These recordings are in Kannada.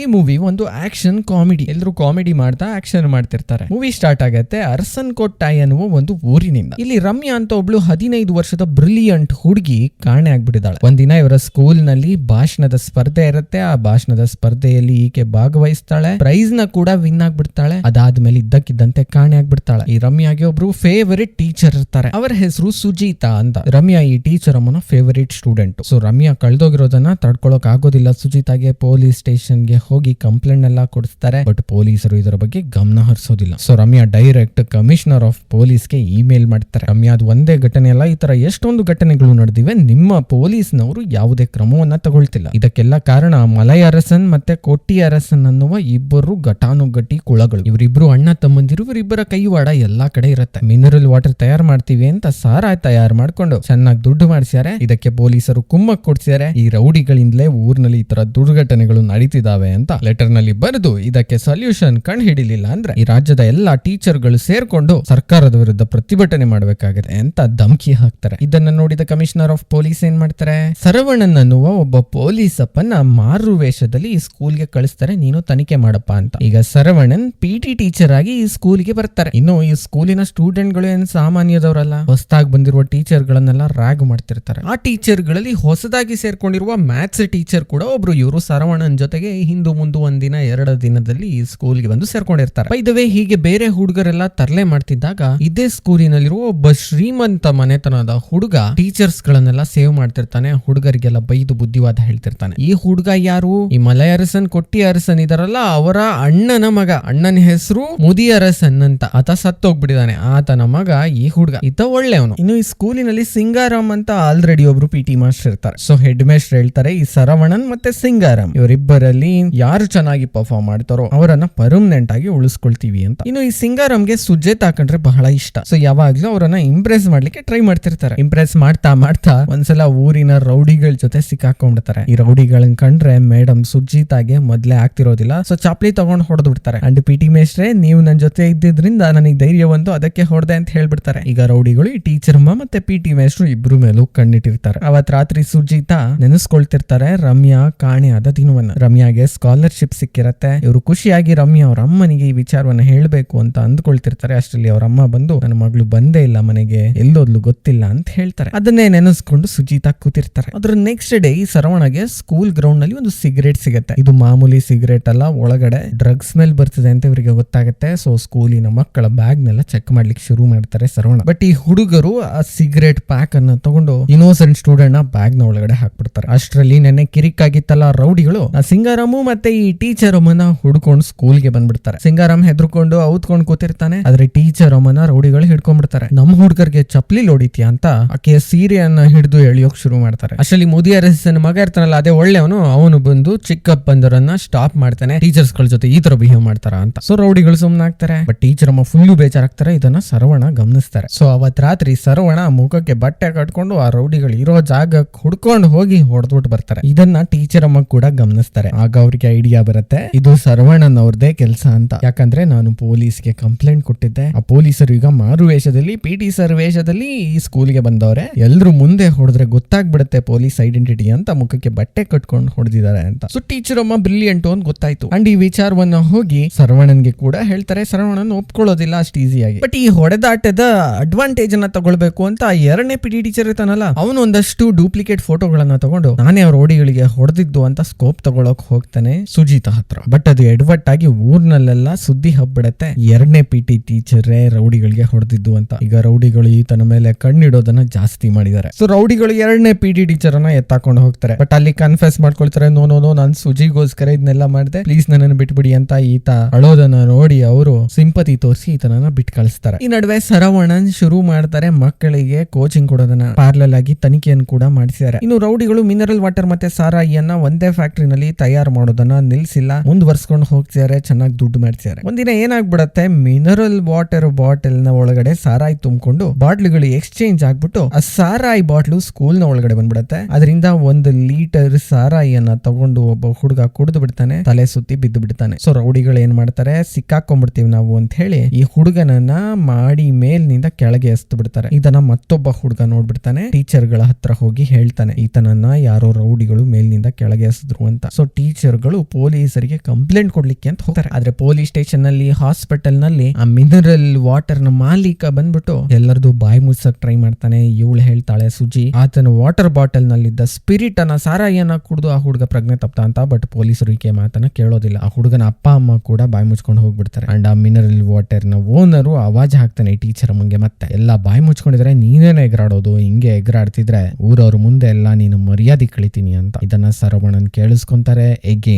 ಈ ಮೂವಿ ಒಂದು ಆಕ್ಷನ್ ಕಾಮಿಡಿ ಎಲ್ಲರೂ ಕಾಮಿಡಿ ಮಾಡ್ತಾ ಆಕ್ಷನ್ ಮಾಡ್ತಿರ್ತಾರೆ. ಮೂವಿ ಸ್ಟಾರ್ಟ್ ಆಗತ್ತೆ, ಅರ್ಸನ್ ಕೊಟ್ಟಾಯ್ ಅನ್ನುವ ಒಂದು ಊರಿನಿಂದ. ಇಲ್ಲಿ ರಮ್ಯಾ ಅಂತ ಒಬ್ಳು ಹದಿನೈದು ವರ್ಷದ ಬ್ರಿಲಿಯಂಟ್ ಹುಡುಗಿ ಕಾಣೆ ಆಗ್ಬಿಟ್ಟಿದ್ದಾಳೆ. ಒಂದಿನ ಇವರ ಸ್ಕೂಲ್ನಲ್ಲಿ ಭಾಷಣದ ಸ್ಪರ್ಧೆ ಇರುತ್ತೆ, ಆ ಭಾಷಣದ ಸ್ಪರ್ಧೆಯಲ್ಲಿ ಈಕೆ ಭಾಗವಹಿಸ್ತಾಳೆ ಪ್ರೈಸ್ನ ಕೂಡ ವಿನ್ ಆಗ್ಬಿಡ್ತಾಳೆ, ಅದಾದ್ಮೇಲೆ ಇದ್ದಕ್ಕಿದ್ದಂತೆ ಕಾಣೆ ಆಗ್ಬಿಡ್ತಾಳೆ. ಈ ರಮ್ಯಾಗೆ ಒಬ್ರು ಫೇವರಿಟ್ ಟೀಚರ್ ಇರ್ತಾರೆ. ಅವರ ಹೆಸರು ಸುಜೀತಾ ಅಂತ. ರಮ್ಯಾ ಈ ಟೀಚರ್ ಅಮ್ಮನ ಫೇವರಿಟ್ ಸ್ಟೂಡೆಂಟ್ ಸೊ ರಮ್ಯಾ ಕಳ್ದೋಗಿರೋದನ್ನ ತಡ್ಕೊಳಕ್ ಆಗೋದಿಲ್ಲ ಸುಜೀತಾಗೆ ಪೊಲೀಸ್ ಸ್ಟೇಷನ್ಗೆ ಹೋಗಿ ಕಂಪ್ಲೇಂಟ್ ಎಲ್ಲ ಕೊಡಿಸ್ತಾರೆ ಬಟ್ ಪೊಲೀಸರು ಇದರ ಬಗ್ಗೆ ಗಮನ ಹರಿಸೋದಿಲ್ಲ. So Ramya direct commissioner of ಪೊಲೀಸ್ಗೆ email ಮಾಡ್ತಾರೆ. ರಮ್ಯಾ ಅದು ಒಂದೇ ಘಟನೆ ಅಲ್ಲ, ಈ ತರ ಎಷ್ಟೊಂದು ಘಟನೆಗಳು ನಡೆದಿವೆ. ನಿಮ್ಮ ಪೊಲೀಸ್ನವರು ಯಾವುದೇ ಕ್ರಮವನ್ನ ತಗೊಳ್ತಿಲ್ಲ. ಇದಕ್ಕೆಲ್ಲ ಕಾರಣ ಮಲೈ ಅರಸನ್ ಮತ್ತೆ ಕೊಟ್ಟಿ ಅರಸನ್ ಅನ್ನುವ ಇಬ್ಬರು ಘಟಾನುಘಟಿ ಕುಳಗಳು ಇವರಿಬ್ರು ಅಣ್ಣ ತಮ್ಮಂದಿರು, ಇವರಿಬ್ಬರ ಕೈವಾಡ ಎಲ್ಲಾ ಕಡೆ ಇರುತ್ತೆ. ಮಿನರಲ್ ವಾಟರ್ ತಯಾರು ಮಾಡ್ತೀವಿ ಅಂತ ಸಾರ ತಯಾರು ಮಾಡ್ಕೊಂಡು ಚೆನ್ನಾಗಿ ದುಡ್ಡು ಮಾಡಿಸ್ಯಾರೆ. ಇದಕ್ಕೆ ಪೊಲೀಸರು ಕುಮ್ಮಕ್ ಕೊಡ್ಸ್ಯಾರೆ. ಈ ರೌಡಿಗಳಿಂದಲೇ ಊರಿನಲ್ಲಿ ಈ ತರ ದುರ್ಘಟನೆಗಳು ನಡೀತಿದಾವೆ. ಅಂತ ಲೆಟರ್ನಲ್ಲಿ ಬರೆದು ಇದಕ್ಕೆ ಸೊಲ್ಯೂಷನ್ ಕಂಡು ಹಿಡಿಲಿಲ್ಲ ಅಂದ್ರೆ ಈ ರಾಜ್ಯದ ಎಲ್ಲಾ ಟೀಚರ್ಗಳು ಸೇರ್ಕೊಂಡು ಸರ್ಕಾರದ ವಿರುದ್ಧ ಪ್ರತಿಭಟನೆ ಮಾಡಬೇಕಾಗಿದೆ ಅಂತ ಧಮಕಿ ಹಾಕ್ತಾರೆ. ಇದನ್ನ ನೋಡಿದ ಕಮಿಷನರ್ ಆಫ್ ಪೊಲೀಸ್ ಏನ್ ಮಾಡ್ತಾರೆ? ಸರವಣನ್ ಅನ್ನುವ ಒಬ್ಬ ಪೊಲೀಸ್ ಅಪ್ಪನ ಮಾರು ವೇಷದಲ್ಲಿ ಸ್ಕೂಲ್ ಸ್ಕೂಲ್ಗೆ ಕಳಿಸ್ತಾರೆ, ನೀನು ತನಿಖೆ ಮಾಡಪ್ಪ ಅಂತ. ಈಗ ಸರವಣನ್ ಪಿ ಟಿ ಟೀಚರ್ ಆಗಿ ಈ ಸ್ಕೂಲ್ಗೆ ಬರ್ತಾರೆ. ಇನ್ನು ಈ ಸ್ಕೂಲಿನ ಸ್ಟೂಡೆಂಟ್ಗಳು ಏನ್ ಸಾಮಾನ್ಯದವರಲ್ಲ? ಹೊಸದಾಗಿ ಬಂದಿರುವ ಟೀಚರ್ ಗಳನ್ನೆಲ್ಲ ರ್ಯಾಗ್ ಮಾಡ್ತಿರ್ತಾರೆ. ಆ ಟೀಚರ್ಗಳಲ್ಲಿ ಹೊಸದಾಗಿ ಸೇರ್ಕೊಂಡಿರುವ ಮ್ಯಾಥ್ಸ್ ಟೀಚರ್ ಕೂಡ ಒಬ್ರು, ಇವರು ಸರವಣನ್ ಜೊತೆಗೆ ಹಿಂದು ಮುಂದು ಒಂದಿನ ಎರಡು ದಿನದಲ್ಲಿ ಈ ಸ್ಕೂಲ್ಗೆ ಬಂದು ಸೇರ್ಕೊಂಡಿರ್ತಾರೆ. ಬೈದವೇ ಹೀಗೆ ಬೇರೆ ಹುಡುಗರೆಲ್ಲ ತರಲೆ ಮಾಡ್ತಿದ್ದಾಗ ಇದೇ ಸ್ಕೂಲಿನಲ್ಲಿರುವ ಒಬ್ಬ ಶ್ರೀಮಂತ ಮನೆತನದ ಹುಡುಗ ಟೀಚರ್ಸ್ ಗಳನ್ನೆಲ್ಲ ಸೇವ್ ಮಾಡ್ತಿರ್ತಾನೆ, ಹುಡುಗರಿಗೆಲ್ಲ ಬೈದು ಬುದ್ಧಿವಾದ ಹೇಳ್ತಿರ್ತಾನೆ. ಈ ಹುಡುಗ ಯಾರು? ಈ ಮಲಯ ಅರಸನ್, ಕೊಟ್ಟಿ ಅರಸನ್ ಇದಾರಲ್ಲ, ಅವರ ಅಣ್ಣನ ಮಗ. ಅಣ್ಣನ ಹೆಸರು ಮುದಿ ಅರಸನ್ ಅಂತ. ಆತ ಸತ್ತೋಗ್ಬಿಟ್ಟಿದ್ದಾನೆ. ಆತನ ಮಗ ಈ ಹುಡುಗ. ಈತ ಒಳ್ಳೆಯವನು. ಇನ್ನು ಈ ಸ್ಕೂಲಿನಲ್ಲಿ ಸಿಂಗಾರಾಮ್ ಅಂತ ಆಲ್ರೆಡಿ ಒಬ್ರು ಪಿ ಟಿ ಮಾಸ್ಟರ್ ಇರ್ತಾರೆ. ಸೊ ಹೆಡ್ ಮಾಸ್ಟರ್ ಹೇಳ್ತಾರೆ ಈ ಸರವಣನ್ ಮತ್ತೆ ಸಿಂಗಾರಾಮ್ ಇವರಿಬ್ಬರಲ್ಲಿ ಯಾರು ಚೆನ್ನಾಗಿ ಪರ್ಫಾರ್ಮ್ ಮಾಡ್ತಾರೋ ಅವರನ್ನ ಪರ್ಮನೆಂಟ್ ಆಗಿ ಉಳಿಸ್ಕೊಳ್ತೀವಿ ಅಂತ. ಇನ್ನು ಈ ಸಿಂಗಾರಾಮ್ಗೆ ಸುಜೇತ್ ಹಾಕೊಂಡ್ರೆ ಬಹಳ ಇಷ್ಟ. ಸೊ ಯಾವಾಗ್ಲೂ ಅವರನ್ನ ಇಂಪ್ರೆಸ್ ಮಾಡ್ಲಿಕ್ಕೆ ಟ್ರೈ ಮಾಡ್ತಿರ್ತಾರೆ. ಇಂಪ್ರೆಸ್ ಮಾಡ್ತಾ ಮಾಡ್ತಾ ಒಂದ್ಸಲ ಊರಿನ ರೌಡಿಗಳ ಜೊತೆ ಸಿಕ್ಕಾಕೊಂಡ್ಬಿಡ್ತಾರೆ. ಈ ರೌಡಿಗಳನ್ನ ಕಂಡ್ರೆ ಮೇಡಮ್ ಸುಜಿತಾಗೆ ಮೊದ್ಲೇ ಆಗ್ತಿರೋದಿಲ್ಲ. ಸೊ ಚಾಪ್ಲಿ ತಗೊಂಡ್ ಹೊಡೆದು ಬಿಡ್ತಾರೆ ಅಂಡ್ ಪಿ ಟಿ ಮೇಸ್ಟ್ರೆ ನೀವು ನನ್ನ ಜೊತೆ ಇದ್ದಿದ್ರಿಂದ ನನಗೆ ಧೈರ್ಯ ಬಂತು, ಅದಕ್ಕೆ ಹೊಡೆದೆ ಅಂತ ಹೇಳ್ಬಿಡ್ತಾರೆ. ಈಗ ರೌಡಿಗಳು ಈ ಟೀಚರ್ ಅಮ್ಮ ಮತ್ತೆ ಪಿ ಟಿ ಮೇಸ್ಟ್ರು ಇಬ್ರು ಮೇಲೂ ಕಣ್ಣಿಟ್ಟಿರ್ತಾರೆ. ಅವತ್ ರಾತ್ರಿ ಸುಜಿತಾ ನೆನೆಸ್ಕೊಳ್ತಿರ್ತಾರೆ ರಮ್ಯಾ ಕಾಣೆ ಆದ ದಿನವನ್ನ. ರಮ್ಯಾಗೆ ಸ್ಕಾಲರ್ಶಿಪ್ ಸಿಕ್ಕಿರತ್ತೆ. ಇವರು ಖುಷಿಯಾಗಿ ರಮ್ಯ ಅವ್ರ ಅಮ್ಮನಿಗೆ ಈ ವಿಚಾರವನ್ನ ಹೇಳಬೇಕು ಅಂತ ಅಂದ್ಕೊಳ್ತಿರ್ತಾರೆ. ಅಷ್ಟರಲ್ಲಿ ಅವ್ರ ಅಮ್ಮ ಬಂದು, ನನ್ನ ಮಗಳು ಬಂದೇ ಇಲ್ಲ ಮನೆಗೆ ಎಲ್ಲೋದ್ಲು ಗೊತ್ತಿಲ್ಲ ಅಂತ ಹೇಳ್ತಾರೆ. ಅದನ್ನೇ ನೆನೆಸ್ಕೊಂಡು ಸುಜಿತಾ ಕೂತಿರ್ತಾರೆ. ಅದ್ರ ನೆಕ್ಸ್ಟ್ ಡೇ ಈ ಸರವಣಗೆ ಸ್ಕೂಲ್ ಗ್ರೌಂಡ್ನಲ್ಲಿ ಒಂದು ಸಿಗರೇಟ್ ಸಿಗುತ್ತೆ. ಇದು ಮಾಮೂಲಿ ಸಿಗರೇಟ್ ಅಲ್ಲ, ಒಳಗಡೆ ಡ್ರಗ್ಸ್ ಸ್ಮೆಲ್ ಬರ್ತದೆ ಅಂತ ಇವರಿಗೆ ಗೊತ್ತಾಗುತ್ತೆ. ಸೊ ಸ್ಕೂಲಿನ ಮಕ್ಕಳ ಬ್ಯಾಗ್ ನೆಲ್ಲ ಚೆಕ್ ಮಾಡ್ಲಿಕ್ಕೆ ಶುರು ಮಾಡ್ತಾರೆ ಸರವಣ. ಬಟ್ ಈ ಹುಡುಗರು ಆ ಸಿಗರೇಟ್ ಪ್ಯಾಕ್ ಅನ್ನ ತಗೊಂಡು ಇನ್ನೋಸೆಂಟ್ ಸ್ಟೂಡೆಂಟ್ನ ಬ್ಯಾಗ್ನ ಒಳಗಡೆ ಹಾಕ್ಬಿಡ್ತಾರೆ. ಅಷ್ಟರಲ್ಲಿ ನೆನ್ನೆ ಕಿರಿಕ್ ಆಗಿತ್ತಲ್ಲ ರೌಡಿಗಳು. ಸಿಂಗಾರಾಮು ಮತ್ತೆ ಈ ಟೀಚರ್ ಅಮ್ಮನ ಹುಡ್ಕೊಂಡು ಸ್ಕೂಲ್ಗೆ ಬಂದ್ಬಿಡ್ತಾರೆ. ಸಿಂಗಾರಾಮ್ ಹೆದರ್ಕೊಂಡು ಔತ್ಕೊಂಡು ಕೂತಿರ್ತಾನೆ. ಆದ್ರೆ ಟೀಚರ್ ಅಮ್ಮನ ರೌಡಿಗಳು ಹಿಡ್ಕೊಂಡ್ಬಿಡ್ತಾರೆ. ನಮ್ಮ ಹುಡುಗರಿಗೆ ಚಪ್ಲಿ ಹೊಡಿತೀಯ ಅಂತ ಆಕೆಯ ಸೀರೆಯನ್ನ ಹಿಡಿದು ಎಳಿಯೋಕ್ ಶುರು ಮಾಡ್ತಾರೆ. ಅಷ್ಟರಲ್ಲಿ ಮೋದಿ ಅರಸನ್ ಮಗ ಇರ್ತಾನಲ್ಲ, ಅದೇ ಒಳ್ಳೆಯವನು. ಅವನು ಬಂದು ಚಿಕ್ಕಪ್ಪಂದರನ್ನ ಸ್ಟಾಪ್ ಮಾಡ್ತಾನೆ. ಟೀಚರ್ಸ್ಗಳ ಜೊತೆ ಈ ತರ ಬಿಹೇವ್ ಮಾಡ್ತಾರ ಅಂತ. ಸೊ ರೌಡಿಗಳು ಸುಮ್ಮನಾಗ್ತಾರೆ ಬಟ್ ಟೀಚರ್ ಅಮ್ಮ ಫುಲ್ಲು ಬೇಜಾರಾಗ್ತಾರೆ. ಇದನ್ನ ಸರವಣ ಗಮನಿಸ್ತಾರೆ. ಸೊ ಅವತ್ ರಾತ್ರಿ ಸರವಣ ಮುಖಕ್ಕೆ ಬಟ್ಟೆ ಕಟ್ಕೊಂಡು ಆ ರೌಡಿಗಳು ಇರೋ ಜಾಗ ಹುಡ್ಕೊಂಡು ಹೋಗಿ ಹೊಡೆದ್ಬಿಟ್ಟು ಬರ್ತಾರೆ. ಇದನ್ನ ಟೀಚರ್ ಅಮ್ಮ ಕೂಡ ಗಮನಿಸ್ತಾರೆ. ಆಗ ಅವ್ರಿಗೆ ಐಡಿಯಾ ಬರುತ್ತೆ. ಇದು ಸರವಣನ್ ಅವ್ರದೇ ಕೆಲಸ ಅಂತ. ಯಾಕಂದ್ರೆ ನಾನು ಪೊಲೀಸ್ಗೆ ಕಂಪ್ಲೇಂಟ್ ಕೊಟ್ಟಿದ್ದೆ. ಆ ಪೊಲೀಸರು ಈಗ ಮಾರು ವೇಷದಲ್ಲಿ ಪಿ ಟಿ ಸರ್ ವೇಷದಲ್ಲಿ ಈ ಸ್ಕೂಲ್ಗೆ ಬಂದವ್ರೆ. ಎಲ್ರು ಮುಂದೆ ಹೊಡೆದ್ರೆ ಗೊತ್ತಾಗ್ಬಿಡುತ್ತೆ ಪೊಲೀಸ್ ಐಡೆಂಟಿಟಿ ಅಂತ. ಮುಖಕ್ಕೆ ಬಟ್ಟೆ ಕಟ್ಕೊಂಡು ಹೊಡೆದಿದ್ದಾರೆ ಅಂತ. ಸೊ ಟೀಚರ್ ಅಮ್ಮ ಬ್ರಿಲಿಯಂಟ್ ಅಂತ ಗೊತ್ತಾಯ್ತು. ಅಂಡ್ ಈ ವಿಚಾರವನ್ನ ಹೋಗಿ ಸರವಣನ್ಗೆ ಕೂಡ ಹೇಳ್ತಾರೆ. ಸರವಣನ್ ಒಪ್ಕೊಳ್ಳೋದಿಲ್ಲ ಅಷ್ಟು ಈಸಿಯಾಗಿ ಬಟ್ ಈ ಹೊಡೆದಾಟದ ಅಡ್ವಾಂಟೇಜ್ ಅನ್ನ ತಗೊಳ್ಬೇಕು ಅಂತ ಎರಡನೇ ಪಿ ಟಿ ಟೀಚರ್ ಇರ್ತಾನಲ್ಲ, ಅವನು ಒಂದಷ್ಟು ಡೂಪ್ಲಿಕೇಟ್ ಫೋಟೋಗಳನ್ನ ತಗೊಂಡು, ನಾನೇ ಅವ್ರ ಓಡಿಗಳಿಗೆ ಹೊಡೆದಿದ್ದು ಅಂತ ಸ್ಕೋಪ್ ತಗೊಳಕ್ ಹೋಗ್ತಾನೆ. ಸುಜಿತಾ ಹತ್ರ. ಬಟ್ ಅದು ಎಡ್ವಟ್ ಆಗಿ ಊರ್ನಲ್ಲೆಲ್ಲ ಸುದ್ದಿ ಹಬ್ಬಿಡತ್ತೆ. ಎರಡನೇ ಪಿ ಟಿ ಟೀಚರೇ ರೌಡಿಗಳಿಗೆ ಹೊಡೆದಿದ್ದು ಅಂತ. ಈಗ ರೌಡಿಗಳು ಈತನ ಮೇಲೆ ಕಣ್ಣಿಡೋದನ್ನ ಜಾಸ್ತಿ ಮಾಡಿದ್ದಾರೆ. ಸೊ ರೌಡಿಗಳು ಎರಡನೇ ಪಿ ಟಿ ಟೀಚರ್ ಅನ್ನ ಎತ್ತಾಕೊಂಡು ಹೋಗ್ತಾರೆ. ಬಟ್ ಅಲ್ಲಿ ಕನ್ಫೆಸ್ ಮಾಡ್ಕೊಳ್ತಾರೆ ನೋ ನೋ ನೋ ನಾನು ಸುಜಿಗೋಸ್ಕರ ಇದನ್ನೆಲ್ಲ ಮಾಡಿದೆ. ಪ್ಲೀಸ್ ನನ್ನನ್ನು ಬಿಟ್ಬಿಡಿ ಅಂತ ಈತ ಅಳೋದನ್ನ ನೋಡಿ ಅವರು ಸಿಂಪತಿ ತೋರಿಸಿ ಈತನನ್ನ ಬಿಟ್ ಕಳಿಸ್ತಾರೆ ಈ ನಡುವೆ ಸರವಣನ್ ಶುರು ಮಾಡ್ತಾರೆ ಮಕ್ಕಳಿಗೆ ಕೋಚಿಂಗ್ ಕೊಡೋದನ್ನ. ಪಾರ್ಲರ್ ಆಗಿ ತನಿಖೆಯನ್ನು ಕೂಡ ಮಾಡಿಸಿದ್ದಾರೆ. ಇನ್ನು ರೌಡಿಗಳು ಮಿನರಲ್ ವಾಟರ್ ಮತ್ತೆ ಸಾರಾಯಿಯನ್ನ ಒಂದೇ ಫ್ಯಾಕ್ಟರಿನಲ್ಲಿ ತಯಾರು ಮಾಡೋದನ್ನ ನಿಲ್ಸಿಲ್ಲ. ಮುಂದುವರ್ಸ್ಕೊಂಡು ಹೋಗ್ತಿದ್ದಾರೆ ಚೆನ್ನಾಗಿ ದುಡ್ಡು ಮಾಡ್ತಿದ್ದಾರೆ ಒಂದಿನ ಏನಾಗ್ಬಿಡತ್ತೆ ಮಿನರಲ್ ವಾಟರ್ ಬಾಟಲ್ನ ಒಳಗಡೆ ಸಾರಾಯಿ ತುಂಬಿಕೊಂಡು ಬಾಟ್ಲುಗಳು ಎಕ್ಸ್ಚೇಂಜ್ ಆಗ್ಬಿಟ್ಟು ಆ ಸಾರಾಯಿ ಬಾಟ್ಲು ಸ್ಕೂಲ್ನ ಒಳಗಡೆ ಬಂದ್ಬಿಡತ್ತೆ. ಅದರಿಂದ ಒಂದು ಲೀಟರ್ ಸಾರಾಯಿಯನ್ನ ತಗೊಂಡು ಒಬ್ಬ ಹುಡುಗ ಕುಡಿದು ಬಿಡ್ತಾನೆ, ತಲೆ ಸುತ್ತಿ ಬಿದ್ದು ಬಿಡ್ತಾನೆ. ಸೊ ರೌಡಿಗಳು ಏನ್ ಮಾಡ್ತಾರೆ, ಸಿಕ್ಕಾಕೊಂಡ್ಬಿಡ್ತೀವಿ ನಾವು ಅಂತ ಹೇಳಿ ಈ ಹುಡುಗನನ್ನ ಮಾಡಿ ಮೇಲ್ನಿಂದ ಕೆಳಗೆ ಎಸ್ತು ಬಿಡ್ತಾರೆ. ಇದನ್ನ ಮತ್ತೊಬ್ಬ ಹುಡುಗ ನೋಡ್ಬಿಡ್ತಾನೆ ಟೀಚರ್ಗಳ ಹತ್ರ ಹೋಗಿ ಹೇಳ್ತಾನೆ, ಈತನನ್ನ ಯಾರೋ ರೌಡಿಗಳು ಮೇಲ್ನಿಂದ ಕೆಳಗೆ ಎಸೆದ್ರು ಅಂತ. ಸೊ ಟೀಚರ್ ಆಫೀಸರ್ಗಳು ಪೊಲೀಸರಿಗೆ ಕಂಪ್ಲೇಂಟ್ ಕೊಡ್ಲಿಕ್ಕೆ ಅಂತ ಹೋಗ್ತಾರೆ. ಆದ್ರೆ ಪೊಲೀಸ್ ಸ್ಟೇಷನ್ನಲ್ಲಿ ಹಾಸ್ಪಿಟಲ್ನಲ್ಲಿ ಆ ಮಿನರಲ್ ವಾಟರ್ನ ಮಾಲೀಕ ಬಂದ್ಬಿಟ್ಟು ಎಲ್ಲರದು ಬಾಯಿ ಮುಚ್ಚಕ್ ಟ್ರೈ ಮಾಡ್ತಾನೆ. ಇವಳು ಹೇಳ್ತಾಳೆ, ಸುಜಿ, ಆತನ ವಾಟರ್ ಬಾಟಲ್ ನಲ್ಲಿದ್ದ ಸ್ಪಿರಿಟ್ ಅನ್ನ, ಸಾರಾಯಿಯನ್ನ ಕುಡಿದು ಆ ಹುಡುಗ ಪ್ರಜ್ಞೆ ತಪ್ತಾ ಅಂತ. ಬಟ್ ಪೊಲೀಸರು ಈಕೆ ಮಾತನ್ನ ಕೇಳೋದಿಲ್ಲ. ಆ ಹುಡುಗನ ಅಪ್ಪ, ಅಮ್ಮ ಕೂಡ ಬಾಯಿ ಮುಚ್ಕೊಂಡು ಹೋಗ್ಬಿಡ್ತಾರೆ. ಅಂಡ್ ಆ ಮಿನರಲ್ ವಾಟರ್ನ ಓನರು ಅವಾಜ್ ಹಾಕ್ತಾನೆ ಟೀಚರ್ ಮುಂಗೆ ಮತ್ತೆ. ಎಲ್ಲ ಬಾಯಿ ಮುಚ್ಕೊಂಡಿದ್ರೆ ನೀನೇನೆ ಎಗರಾಡೋದು? ಹಿಂಗೆ ಎಗರಾಡ್ತಿದ್ರೆ ಊರವ್ರ ಮುಂದೆ ಎಲ್ಲ ನೀನು ಮರ್ಯಾದೆ ಕಳಿತೀನಿ ಅಂತ. ಇದನ್ನ ಸರವಣನ್ ಕೇಳಿಸ್ಕೊಂತಾರೆ.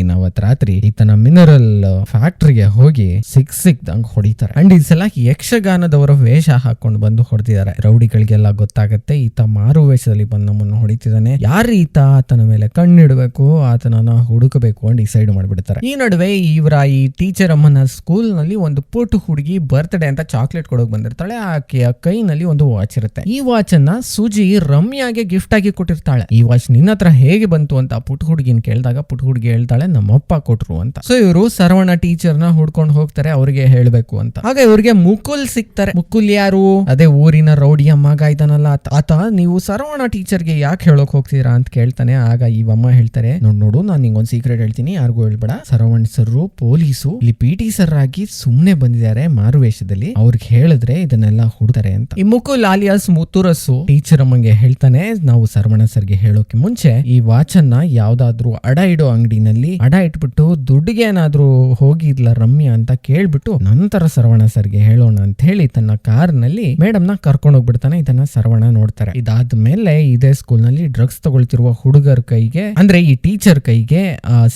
ಅವತ್ ರಾತ್ರಿ ಈತನ ಮಿನರಲ್ ಫ್ಯಾಕ್ಟ್ರಿಗೆ ಹೋಗಿ ಸಿಕ್ ಸಿಕ್ದಂಗ್ ಹೊಡಿತಾರೆ. ಅಂಡ್ ಈ ಸಲ ಯಕ್ಷಗಾನದವರ ವೇಷ ಹಾಕೊಂಡು ಬಂದು ಹೊಡೆದಿದ್ದಾರೆ. ರೌಡಿಗಳಿಗೆಲ್ಲ ಗೊತ್ತಾಗತ್ತೆ. ಈತ ಮಾರು ವೇಷದಲ್ಲಿ ಬಂದು ನಮ್ಮನ್ನು ಹೊಡಿತಿದ್ದಾನೆ. ಯಾರು ಈತ? ಆತನ ಮೇಲೆ ಕಣ್ಣಿಡಬೇಕು, ಆತನನ್ನ ಹುಡುಕಬೇಕು ಅಂತ ಡಿಸೈಡ್ ಮಾಡ್ಬಿಡ್ತಾರೆ. ಈ ನಡುವೆ ಇವರ ಈ ಟೀಚರ್ ಅಮ್ಮನ ಸ್ಕೂಲ್ನಲ್ಲಿ ಒಂದು ಪುಟ್ಟು ಹುಡುಗಿ ಬರ್ತ್ಡೇ ಅಂತ ಚಾಕ್ಲೇಟ್ ಕೊಡೋಕ್ ಬಂದಿರ್ತಾಳೆ. ಆಕೆಯ ಕೈನಲ್ಲಿ ಒಂದು ವಾಚ್ ಇರುತ್ತೆ. ಈ ವಾಚ್ ಅನ್ನ ಸುಜಿ ರಮ್ಯಾಗೆ ಗಿಫ್ಟ್ ಆಗಿ ಕೊಟ್ಟಿರ್ತಾಳೆ. ಈ ವಾಚ್ ನಿನ್ನ ಹತ್ರ ಹೇಗೆ ಬಂತು ಅಂತ ಪುಟ್ ಹುಡುಗಿನ ಕೇಳಿದಾಗ ಪುಟ್ ಹುಡುಗಿ ಹೇಳ್ತಾಳೆ ನಮ್ಮಪ್ಪ ಕೊಟ್ರು ಅಂತ. ಸೊ ಇವರು ಸರವಣ ಟೀಚರ್ನ ಹುಡ್ಕೊಂಡು ಹೋಗ್ತಾರೆ, ಅವ್ರಿಗೆ ಹೇಳ್ಬೇಕು ಅಂತ. ಆಗ ಇವ್ರಿಗೆ ಮುಕುಲ್ ಸಿಗ್ತಾರೆ. ಮುಕುಲ್ ಯಾರು? ಅದೇ ಊರಿನ ರೌಡಿಯ ಮಗ ಇದನ್ನಲ್ಲ ಆತ. ನೀವು ಸರವಣ ಟೀಚರ್ಗೆ ಯಾಕೆ ಹೇಳೋಕ್ ಹೋಗ್ತೀರಾ ಅಂತ ಕೇಳ್ತಾನೆ. ಆಗ ಈ ಅಮ್ಮ ಹೇಳ್ತಾರೆ, ನೋಡ್, ನೋಡು, ನಾನು ನಿಂಗೊಂದ್ ಸೀಕ್ರೆಟ್ ಹೇಳ್ತೀನಿ. ಯಾರಿಗೂ ಹೇಳ್ಬೇಡ. ಸರವಣ್ ಸರ್ ಪೊಲೀಸು ಇಲ್ಲಿ ಪಿ ಟಿ ಸರ್ ಆಗಿ ಸುಮ್ನೆ ಬಂದಿದ್ದಾರೆ ಮಾರು ವೇಷದಲ್ಲಿ ಅವ್ರಿಗೆ ಹೇಳಿದ್ರೆ ಇದನ್ನೆಲ್ಲ ಹುಡ್ತಾರೆ ಅಂತ. ಈ ಮುಕುಲ್ ಆಲಿಯಾಸ್ ಮುತ್ತುರಸ್ಸು ಟೀಚರ್ ಅಮ್ಮಂಗೆ ಹೇಳ್ತಾನೆ, ನಾವು ಸರ್ವಣ ಸರ್ಗೆ ಹೇಳೋಕೆ ಮುಂಚೆ ಈ ವಾಚನ್ನ ಯಾವ್ದಾದ್ರು ಅಡ ಇಡೋ ಅಂಗಡಿನಲ್ಲಿ ಅಡ ಇಟ್ಬಿಟ್ಟು ದುಡ್ಡಿಗೆ ಏನಾದ್ರೂ ಹೋಗಿದ್ಲ ರಮ್ಯ ಅಂತ ಕೇಳ್ಬಿಟ್ಟು, ನಂತರ ಸರ್ವಣ ಸರ್ಗೆ ಹೇಳೋಣ ಅಂತ ಹೇಳಿ ತನ್ನ ಕಾರ್ನಲ್ಲಿ ಮೇಡಮ್ನ ಕರ್ಕೊಂಡು ಹೋಗ್ಬಿಡ್ತಾನೆ ಇದನ್ನ ಸರವಣ ನೋಡ್ತಾರೆ. ಇದಾದ್ಮೇಲೆ ಇದೇ ಸ್ಕೂಲ್ನಲ್ಲಿ ಡ್ರಗ್ಸ್ ತಗೊಳ್ತಿರುವ ಹುಡುಗರ ಕೈಗೆ, ಅಂದ್ರೆ ಈ ಟೀಚರ್ ಕೈಗೆ